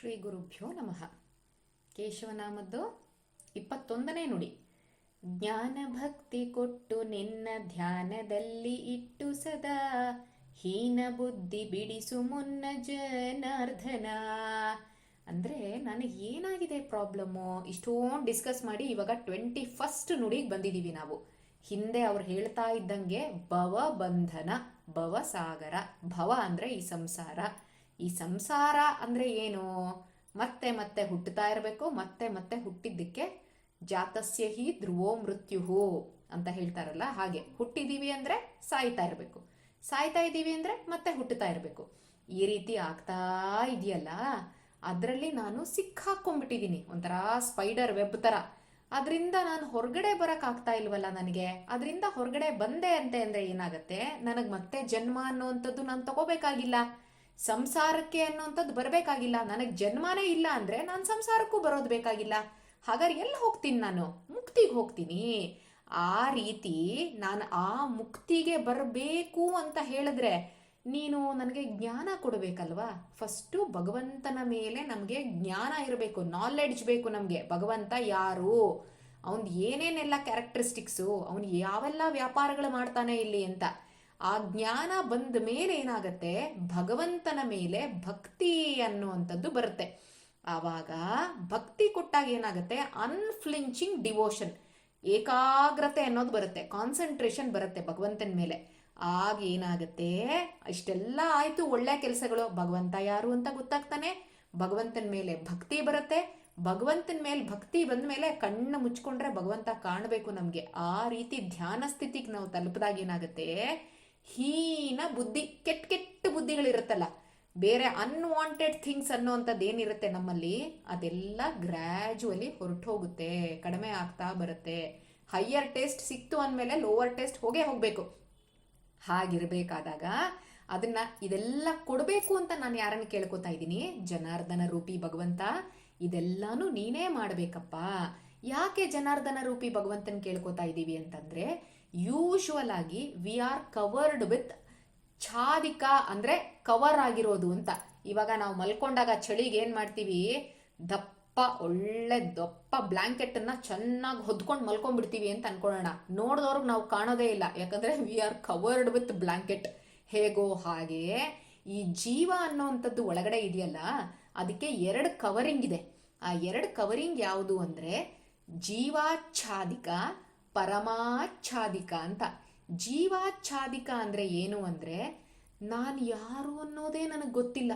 ಶ್ರೀ ಗುರುಭ್ಯೋ ನಮಃ. ಕೇಶವನಾಮದ್ದು ಇಪ್ಪತ್ತೊಂದನೇ ನುಡಿ. ಜ್ಞಾನ ಭಕ್ತಿ ಕೊಟ್ಟು ನಿನ್ನ ಧ್ಯಾನದಲ್ಲಿ ಇಟ್ಟು ಸದಾ. ಹೀನ ಬುದ್ಧಿ ಬಿಡಿಸು ಮುನ್ನ ಜನಾರ್ಧನ ಅಂದರೆ ನನಗೆ ಏನಾಗಿದೆ ಪ್ರಾಬ್ಲಮ್ಮು? ಇಷ್ಟೊಂದು ಡಿಸ್ಕಸ್ ಮಾಡಿ ಇವಾಗ ಟ್ವೆಂಟಿ ಫಸ್ಟ್ ನುಡಿಗೆ ಬಂದಿದ್ದೀವಿ ನಾವು. ಹಿಂದೆ ಅವ್ರು ಹೇಳ್ತಾ ಇದ್ದಂಗೆ ಭವ ಬಂಧನ, ಭವ ಸಾಗರ, ಭವ ಅಂದರೆ ಈ ಸಂಸಾರ. ಈ ಸಂಸಾರ ಅಂದರೆ ಏನು? ಮತ್ತೆ ಮತ್ತೆ ಹುಟ್ಟುತ್ತಾ ಇರಬೇಕು, ಮತ್ತೆ ಮತ್ತೆ ಹುಟ್ಟಿದ್ದಕ್ಕೆ ಜಾತಸ್ಯ ಹಿ ಧ್ರುವೋ ಮೃತ್ಯುಹು ಅಂತ ಹೇಳ್ತಾರಲ್ಲ ಹಾಗೆ. ಹುಟ್ಟಿದೀವಿ ಅಂದರೆ ಸಾಯ್ತಾ ಇರಬೇಕು. ಸಾಯ್ತಾ ಇದ್ದೀವಿ ಅಂದರೆ ಮತ್ತೆ ಹುಟ್ಟುತ್ತಾ ಇರಬೇಕು. ಈ ರೀತಿ ಆಗ್ತಾ ಇದೆಯಲ್ಲ, ಅದರಲ್ಲಿ ನಾನು ಸಿಕ್ಕಾಕೊಂಡ್ಬಿಟ್ಟಿದ್ದೀನಿ ಒಂಥರ ಸ್ಪೈಡರ್ ವೆಬ್ ಥರ ಅದರಿಂದ ನಾನು ಹೊರಗಡೆ ಬರೋಕ್ಕಾಗ್ತಾ ಇಲ್ವಲ್ಲ ನನಗೆ? ಅದರಿಂದ ಹೊರಗಡೆ ಬಂದೆ ಅಂತೆ ಅಂದರೆ ಏನಾಗುತ್ತೆ? ನನಗೆ ಮತ್ತೆ ಜನ್ಮ ಅನ್ನುವಂಥದ್ದು ನಾನು ತಗೋಬೇಕಾಗಿಲ್ಲ. ಸಂಸಾರಕ್ಕೆ ಅನ್ನುವಂಥದ್ದು ಬರಬೇಕಾಗಿಲ್ಲ. ನನಗೆ ಜನ್ಮನೇ ಇಲ್ಲ ಅಂದರೆ ನಾನು ಸಂಸಾರಕ್ಕೂ ಬರೋದು ಬೇಕಾಗಿಲ್ಲ. ಹಾಗಾದ್ರೆ ಎಲ್ಲಿ ಹೋಗ್ತೀನಿ ನಾನು. ಮುಕ್ತಿಗೆ ಹೋಗ್ತೀನಿ. ಆ ರೀತಿ ನಾನು ಆ ಮುಕ್ತಿಗೆ ಬರಬೇಕು ಅಂತ ಹೇಳಿದ್ರೆ ನೀನು ನನಗೆ ಜ್ಞಾನ ಕೊಡಬೇಕಲ್ವಾ? ಫಸ್ಟು ಭಗವಂತನ ಮೇಲೆ ನಮಗೆ ಜ್ಞಾನ ಇರಬೇಕು ನಾಲೆಡ್ಜ್ ಬೇಕು ನಮಗೆ. ಭಗವಂತ ಯಾರು? ಅವನ್ ಏನೇನೆಲ್ಲ ಕ್ಯಾರೆಕ್ಟರಿಸ್ಟಿಕ್ಸು ಅವನು ಯಾವೆಲ್ಲ ವ್ಯಾಪಾರಗಳು ಮಾಡ್ತಾನೆ ಇಲ್ಲಿ ಅಂತ. ಆ ಜ್ಞಾನ ಬಂದ ಮೇಲೆ ಏನಾಗತ್ತೆ? ಭಗವಂತನ ಮೇಲೆ ಭಕ್ತಿ ಅನ್ನುವಂಥದ್ದು ಬರುತ್ತೆ. ಆವಾಗ ಭಕ್ತಿ ಕೊಟ್ಟಾಗ ಏನಾಗುತ್ತೆ? ಅನ್ಫ್ಲಿಂಚಿಂಗ್ ಡಿವೋಷನ್ ಏಕಾಗ್ರತೆ ಅನ್ನೋದು ಬರುತ್ತೆ. ಕಾನ್ಸಂಟ್ರೇಷನ್ ಬರುತ್ತೆ ಭಗವಂತನ ಮೇಲೆ. ಆಗ ಏನಾಗುತ್ತೆ? ಇಷ್ಟೆಲ್ಲ ಆಯಿತು, ಒಳ್ಳೆ ಕೆಲಸಗಳು. ಭಗವಂತ ಯಾರು ಅಂತ ಗೊತ್ತಾಗ್ತಾನೆ. ಭಗವಂತನ ಮೇಲೆ ಭಕ್ತಿ ಬರುತ್ತೆ. ಭಗವಂತನ ಮೇಲೆ ಭಕ್ತಿ ಬಂದ ಮೇಲೆ ಕಣ್ಣು ಮುಚ್ಕೊಂಡ್ರೆ ಭಗವಂತ ಕಾಣಬೇಕು ನಮಗೆ. ಆ ರೀತಿ ಧ್ಯಾನ ಸ್ಥಿತಿಗೆ ನಾವು ತಲುಪಿದಾಗ ಏನಾಗುತ್ತೆ? ಹೀನ ಬುದ್ಧಿ, ಕೆಟ್ಟ ಕೆಟ್ಟ ಬುದ್ಧಿಗಳಿರುತ್ತಲ್ಲ. ಬೇರೆ ಅನ್ವಾಂಟೆಡ್ ಥಿಂಗ್ಸ್ ಅನ್ನೋವಂಥದ್ದು ಏನಿರುತ್ತೆ ನಮ್ಮಲ್ಲಿ, ಅದೆಲ್ಲ ಗ್ರ್ಯಾಜುವಲಿ ಹೋಗುತ್ತೆ ಕಡಿಮೆ ಆಗ್ತಾ ಬರುತ್ತೆ. ಹೈಯರ್ ಟೇಸ್ಟ್ ಸಿಕ್ತು ಅಂದಮೇಲೆ ಲೋವರ್ ಟೇಸ್ಟ್ ಹೋಗೇ ಹೋಗಬೇಕು. ಹಾಗಿರಬೇಕಾದಾಗ ಅದನ್ನ ಇದೆಲ್ಲ ಕೊಡಬೇಕು ಅಂತ ನಾನು ಯಾರನ್ನು ಕೇಳ್ಕೊತಾ ಇದ್ದೀನಿ? ಜನಾರ್ದನ ರೂಪಿ ಭಗವಂತ. ಇದೆಲ್ಲಾನು ನೀನೇ ಮಾಡಬೇಕಪ್ಪ. ಯಾಕೆ ಜನಾರ್ದನ ರೂಪಿ ಭಗವಂತನ ಕೇಳ್ಕೊತಾ ಇದ್ದೀವಿ ಅಂತಂದ್ರೆ ಯೂಶುವಲ್ ಆಗಿ ವಿ ಆರ್ ಕವರ್ಡ್ ವಿತ್ ಛಾದಿಕ ಅಂದ್ರೆ ಕವರ್ ಆಗಿರೋದು ಅಂತ. ಇವಾಗ ನಾವು ಮಲ್ಕೊಂಡಾಗ ಚಳಿಗೆ ಏನ್ ಮಾಡ್ತೀವಿ? ದಪ್ಪ, ಒಳ್ಳೆ ದಪ್ಪ ಬ್ಲಾಂಕೆಟ್ ಅನ್ನ ಚೆನ್ನಾಗಿ ಹೊದ್ಕೊಂಡು ಮಲ್ಕೊಂಡ್ಬಿಡ್ತೀವಿ ಅಂತ ಅನ್ಕೊಳ್ಳೋಣ. ನೋಡಿದವ್ರಿಗೆ ನಾವು ಕಾಣೋದೇ ಇಲ್ಲ. ಯಾಕಂದ್ರೆ we are covered with blanket ಹೇಗೋ ಹಾಗೆ ಈ ಜೀವ ಅನ್ನೋವಂಥದ್ದು ಒಳಗಡೆ ಇದೆಯಲ್ಲ, ಅದಕ್ಕೆ ಎರಡು ಕವರಿಂಗ್ ಇದೆ. ಆ ಎರಡು ಕವರಿಂಗ್ ಯಾವುದು ಅಂದ್ರೆ ಜೀವಾಚ್ಛಾದಿಕ ಪರಮಾಚ್ಛಾದಿಕ ಅಂತ. ಜೀವಾಚ್ಛಾದಿಕ ಅಂದರೆ ಏನು ಅಂದರೆ ನಾನು ಯಾರು ಅನ್ನೋದೇ ನನಗೆ ಗೊತ್ತಿಲ್ಲ.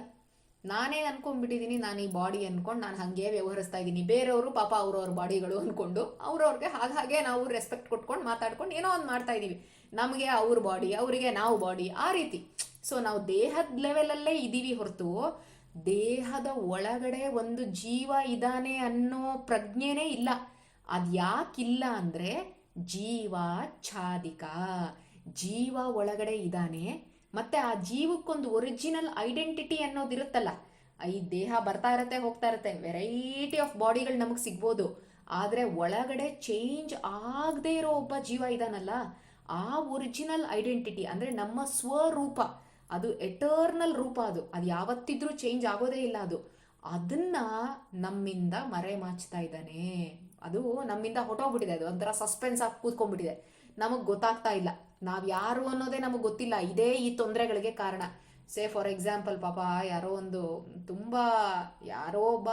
ನಾನೇ ಅನ್ಕೊಂಡ್ಬಿಟ್ಟಿದ್ದೀನಿ ನಾನು ಈ ಬಾಡಿ ಅಂದ್ಕೊಂಡು ನಾನು ಹಾಗೆ ವ್ಯವಹರಿಸ್ತಾ ಇದ್ದೀನಿ ಬೇರೆಯವರು ಪಾಪ ಅವ್ರವ್ರ ಬಾಡಿಗಳು ಅಂದ್ಕೊಂಡು ಅವ್ರವ್ರಿಗೆ ಹಾಗೆ ನಾವು ರೆಸ್ಪೆಕ್ಟ್ ಕೊಟ್ಕೊಂಡು ಮಾತಾಡ್ಕೊಂಡು ಏನೋ ಒಂದು ಮಾಡ್ತಾ ಇದ್ದೀವಿ ನಮಗೆ ಅವ್ರ ಬಾಡಿ ಅವರಿಗೆ ನಾವು ಬಾಡಿ ಆ ರೀತಿ. ಸೊ ನಾವು ದೇಹದ ಲೆವೆಲಲ್ಲೇ ಇದ್ದೀವಿ ಹೊರತು ದೇಹದ ಒಳಗಡೆ ಒಂದು ಜೀವ ಇದ್ದಾನೆ ಅನ್ನೋ ಪ್ರಜ್ಞೆನೇ ಇಲ್ಲ. ಅದು ಯಾಕಿಲ್ಲ ಅಂದರೆ ಜೀವ ಛಾದಿಕ ಜೀವ ಒಳಗಡೆ ಇದ್ದಾನೆ, ಮತ್ತೆ ಆ ಜೀವಕ್ಕೊಂದು ಒರಿಜಿನಲ್ ಐಡೆಂಟಿಟಿ ಅನ್ನೋದಿರುತ್ತಲ್ಲ ಈ ದೇಹ ಬರ್ತಾ ಇರತ್ತೆ, ಹೋಗ್ತಾ ಇರತ್ತೆ ವೆರೈಟಿ ಆಫ್ ಬಾಡಿಗಳು ನಮಗೆ ಸಿಗ್ಬೋದು. ಆದರೆ ಒಳಗಡೆ ಚೇಂಜ್ ಆಗದೇ ಇರೋ ಒಬ್ಬ ಜೀವ ಇದಾನಲ್ಲ, ಆ ಒರಿಜಿನಲ್ ಐಡೆಂಟಿಟಿ ಅಂದರೆ ನಮ್ಮ ಸ್ವರೂಪ, ಅದು ಎಟರ್ನಲ್ ರೂಪ ಅದು ಅದು ಯಾವತ್ತಿದ್ರೂ ಚೇಂಜ್ ಆಗೋದೇ ಇಲ್ಲ ಅದು. ಅದನ್ನ ನಮ್ಮಿಂದ ಮರೆಮಾಚ್ತಾ ಇದ್ದಾನೆ. ಅದು ನಮ್ಮಿಂದ ಹೊಟ್ಟೋಗ್ಬಿಟ್ಟಿದೆ ಅದು ಒಂಥರ ಸಸ್ಪೆನ್ಸ್ ಆಗಿ ಕೂತ್ಕೊಂಡ್ಬಿಟ್ಟಿದೆ. ನಮಗೆ ಗೊತ್ತಾಗ್ತಾ ಇಲ್ಲ. ನಾವು ಯಾರು ಅನ್ನೋದೇ ನಮಗೆ ಗೊತ್ತಿಲ್ಲ. ಇದೇ ಈ ತೊಂದರೆಗಳಿಗೆ ಕಾರಣ. ಸೇ ಫಾರ್ ಎಕ್ಸಾಂಪಲ್ ಪಾಪ ಯಾರೋ ಒಂದು ತುಂಬಾ ಯಾರೋ ಒಬ್ಬ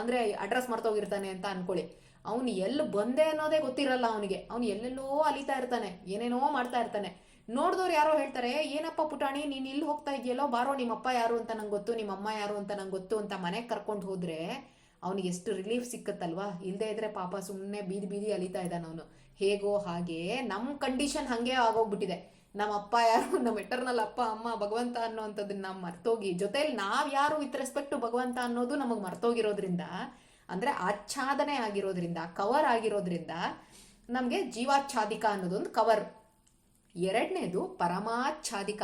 ಅಂದ್ರೆ ಅಡ್ರೆಸ್ ಮರ್ತೋಗಿರ್ತಾನೆ ಅಂತ ಅನ್ಕೊಳ್ಳಿ. ಅವನು ಎಲ್ಲಿ ಬಂದೆ ಅನ್ನೋದೇ ಗೊತ್ತಿರಲ್ಲ ಅವನಿಗೆ. ಅವನು ಎಲ್ಲೆಲ್ಲೋ ಅಲಿತಾ ಇರ್ತಾನೆ, ಏನೇನೋ ಮಾಡ್ತಾ ಇರ್ತಾನೆ. ನೋಡಿದವ್ರು ಯಾರೋ ಹೇಳ್ತಾರೆ, ಏನಪ್ಪ ಪುಟಾಣಿ, ನೀನು ಇಲ್ಲಿ ಹೋಗ್ತಾ ಇದೆಯಲ್ಲೋ ಬಾರೋ ನಿಮ್ಮಪ್ಪ ಯಾರು ಅಂತ ನಂಗೆ ಗೊತ್ತು, ನಿಮ್ಮಮ್ಮ ಯಾರು ಅಂತ ನಂಗೆ ಗೊತ್ತು ಅಂತ ಮನೆಗೆ ಕರ್ಕೊಂಡು ಹೋದ್ರೆ ಅವನಿಗೆ ಎಷ್ಟು ರಿಲೀಫ್ ಸಿಕ್ಕತ್ತಲ್ವಾ? ಇಲ್ಲದೆ ಇದ್ರೆ ಪಾಪ ಸುಮ್ಮನೆ ಬೀದಿ ಬೀದಿ ಅಲಿತಾ ಇದ್ದಾನ ಅವನು. ಹೇಗೋ ಹಾಗೆ ನಮ್ಮ ಕಂಡೀಷನ್ ಹಾಗೆ ಆಗೋಗ್ಬಿಟ್ಟಿದೆ. ನಮ್ಮ ಅಪ್ಪ ಯಾರು? ನಮ್ಮ ಎಟರ್ನಲ್ ಅಪ್ಪ, ಅಮ್ಮ, ಭಗವಂತ ಅನ್ನೋವಂಥದ್ದನ್ನ ನಾವು ಮರ್ತೋಗಿ ಜೊತೆಯಲ್ಲಿ ನಾವು ಯಾರು ವಿತ್ ರೆಸ್ಪೆಕ್ಟ್ ಭಗವಂತ ಅನ್ನೋದು ನಮಗೆ ಮರ್ತೋಗಿರೋದ್ರಿಂದ, ಅಂದರೆ ಆಚ್ಛಾದನೆ ಆಗಿರೋದ್ರಿಂದ ಕವರ್ ಆಗಿರೋದ್ರಿಂದ ನಮಗೆ ಜೀವಾಚ್ಛಾದಿಕ ಅನ್ನೋದೊಂದು ಕವರ್ ಎರಡನೇದು ಪರಮಾಚ್ಛಾದಿಕ.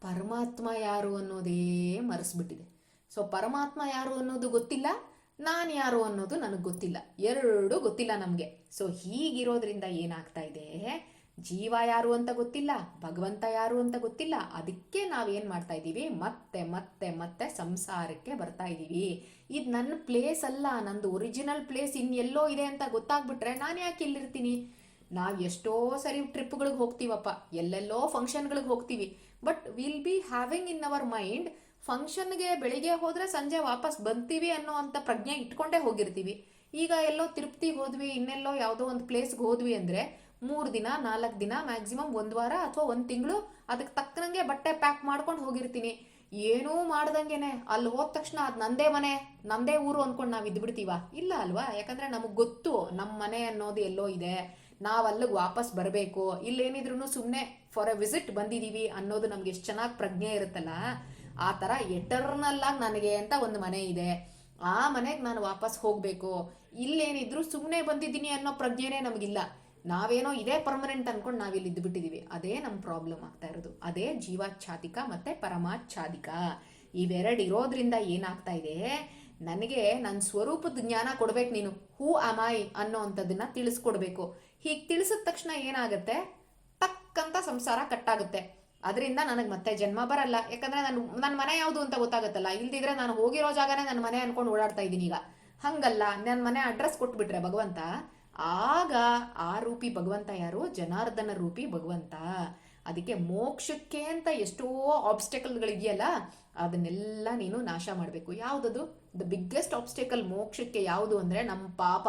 ಪರಮಾತ್ಮ ಯಾರು ಅನ್ನೋದೇ ಮರೆಸ್ಬಿಟ್ಟಿದೆ. ಸೊ ಪರಮಾತ್ಮ ಯಾರು ಅನ್ನೋದು ಗೊತ್ತಿಲ್ಲ. ನಾನು ಯಾರು ಅನ್ನೋದು ನನಗೆ ಗೊತ್ತಿಲ್ಲ. ಎರಡು ಗೊತ್ತಿಲ್ಲ ನಮಗೆ. ಸೊ ಹೀಗಿರೋದ್ರಿಂದ ಏನಾಗ್ತಾ ಇದೆ? ಜೀವ ಯಾರು ಅಂತ ಗೊತ್ತಿಲ್ಲ, ಭಗವಂತ ಯಾರು ಅಂತ ಗೊತ್ತಿಲ್ಲ. ಅದಕ್ಕೆ ನಾವೇನು ಮಾಡ್ತಾ ಇದ್ದೀವಿ? ಮತ್ತೆ ಮತ್ತೆ ಮತ್ತೆ ಸಂಸಾರಕ್ಕೆ ಬರ್ತಾ ಇದ್ದೀವಿ. ಇದು ನನ್ನ ಪ್ಲೇಸ್ ಅಲ್ಲ, ನಂದು ಒರಿಜಿನಲ್ ಪ್ಲೇಸ್ ಇನ್ನೆಲ್ಲೋ ಇದೆ ಅಂತ ಗೊತ್ತಾಗ್ಬಿಟ್ರೆ ನಾನು ಯಾಕೆ ಇಲ್ಲಿರ್ತೀನಿ? ನಾವು ಎಷ್ಟೋ ಸರಿ ಟ್ರಿಪ್ಗಳಿಗೆ ಹೋಗ್ತೀವಪ್ಪ. ಎಲ್ಲೆಲ್ಲೋ ಫಂಕ್ಷನ್ಗಳಿಗೆ ಹೋಗ್ತೀವಿ. But will be having in our mind ಫಂಕ್ಷನ್ಗೆ ಬೆಳಿಗ್ಗೆ ಹೋದರೆ ಸಂಜೆ ವಾಪಸ್ ಬಂತೀವಿ ಅನ್ನೋ ಅಂತ ಪ್ರಜ್ಞೆ ಇಟ್ಕೊಂಡೇ ಹೋಗಿರ್ತೀವಿ. ಈಗ ಎಲ್ಲೋ ತಿರುಪ್ತಿಗೆ ಹೋದ್ವಿ, ಇನ್ನೆಲ್ಲೋ ಯಾವುದೋ ಒಂದು ಪ್ಲೇಸ್ಗೆ ಹೋದ್ವಿ ಅಂದರೆ ಮೂರು ದಿನ, ನಾಲ್ಕು ದಿನ ಮ್ಯಾಕ್ಸಿಮಮ್ ಒಂದು ವಾರ ಅಥವಾ ಒಂದು ತಿಂಗಳು ಅದಕ್ಕೆ ತಕ್ಕನಂಗೆ ಬಟ್ಟೆ ಪ್ಯಾಕ್ ಮಾಡ್ಕೊಂಡು ಹೋಗಿರ್ತೀನಿ. ಏನೂ ಮಾಡ್ದಂಗೆನೆ. ಅಲ್ಲಿ ಹೋದ ತಕ್ಷಣ ಅದು ನಂದೇ ಮನೆ, ನಂದೇ ಊರು ಅಂದ್ಕೊಂಡು ನಾವು ಇದ್ಬಿಡ್ತೀವ? ಇಲ್ಲ ಅಲ್ವಾ? ಯಾಕಂದ್ರೆ ನಮಗೆ ಗೊತ್ತು ನಮ್ಮ ಮನೆ ಅನ್ನೋದು ಎಲ್ಲೋ ಇದೆ. ನಾವು ಅಲ್ಲಿಗೆ ವಾಪಸ್ ಬರಬೇಕು. ಇಲ್ಲೇನಿದ್ರು ಸುಮ್ಮನೆ ಫಾರ್ ಎ ವಿಸಿಟ್ ಬಂದಿದ್ದೀವಿ ಅನ್ನೋದು ನಮ್ಗೆ ಎಷ್ಟು ಚೆನ್ನಾಗಿ ಪ್ರಜ್ಞೆ ಇರುತ್ತಲ್ಲ? ಆ ಥರ ಎಟರ್ನಲ್ ಆಗಿ ನನಗೆ ಅಂತ ಒಂದು ಮನೆ ಇದೆ. ಆ ಮನೆಗೆ ನಾನು ವಾಪಸ್ ಹೋಗಬೇಕು. ಇಲ್ಲೇನಿದ್ರು ಸುಮ್ಮನೆ ಬಂದಿದ್ದೀನಿ ಅನ್ನೋ ಪ್ರಜ್ಞೆನೇ ನಮಗಿಲ್ಲ. ನಾವೇನೋ ಇದೇ ಪರ್ಮನೆಂಟ್ ಅನ್ಕೊಂಡು ನಾವಿಲ್ಲಿ ಇದ್ಬಿಟ್ಟಿದೀವಿ ಅದೇ ನಮ್ಮ ಪ್ರಾಬ್ಲಮ್ ಆಗ್ತಾ ಇರೋದು. ಅದೇ ಜೀವಾಚ್ಛಾದಿಕ ಮತ್ತೆ ಪರಮಾಚ್ಛಾದಿಕ. ಇವೆರಡು ಇರೋದ್ರಿಂದ ಏನಾಗ್ತಾ ಇದೆ? ನನಗೆ ನನ್ನ ಸ್ವರೂಪದ ಜ್ಞಾನ ಕೊಡ್ಬೇಕು ನೀನು. ಹೂ ಅಮಾಯ್ ಅನ್ನೋ ಅಂಥದ್ದನ್ನ ತಿಳಿಸ್ಕೊಡ್ಬೇಕು. ಹೀಗೆ ತಿಳಿಸಿದ ತಕ್ಷಣ ಏನಾಗುತ್ತೆ? ತಕ್ಕಂತ ಸಂಸಾರ ಕಟ್ಟಾಗುತ್ತೆ. ಅದರಿಂದ ನನಗೆ ಮತ್ತೆ ಜನ್ಮ ಬರಲ್ಲ. ಯಾಕಂದ್ರೆ ನಾನು ನನ್ನ ಮನೆ ಯಾವುದು ಅಂತ ಗೊತ್ತಾಗುತ್ತಲ್ಲ. ಇಲ್ದಿದ್ರೆ ನಾನು ಹೋಗಿರೋ ಜಾಗನೇ ನನ್ನ ಮನೆ ಅನ್ಕೊಂಡು ಓಡಾಡ್ತಾ ಇದ್ದೀನಿ ಈಗ. ಹಂಗಲ್ಲ ನನ್ನ ಮನೆ ಅಡ್ರೆಸ್ ಕೊಟ್ಬಿಟ್ರೆ ಭಗವಂತ, ಆಗ ಆ ರೂಪಿ ಭಗವಂತ ಯಾರು? ಜನಾರ್ದನ ರೂಪಿ ಭಗವಂತ. ಅದಕ್ಕೆ ಮೋಕ್ಷಕ್ಕೆ ಅಂತ ಎಷ್ಟೋ ಆಬ್ಸ್ಟೆಕಲ್ಗಳಿದೆಯಲ್ಲ ಅದನ್ನೆಲ್ಲ ನೀನು ನಾಶ ಮಾಡಬೇಕು. ಯಾವುದದು? ದ ಬಿಗ್ಗೆಸ್ಟ್ ಆಬ್ಸ್ಟೆಕಲ್ ಮೋಕ್ಷಕ್ಕೆ ಯಾವುದು ಅಂದರೆ ನಮ್ಮ ಪಾಪ.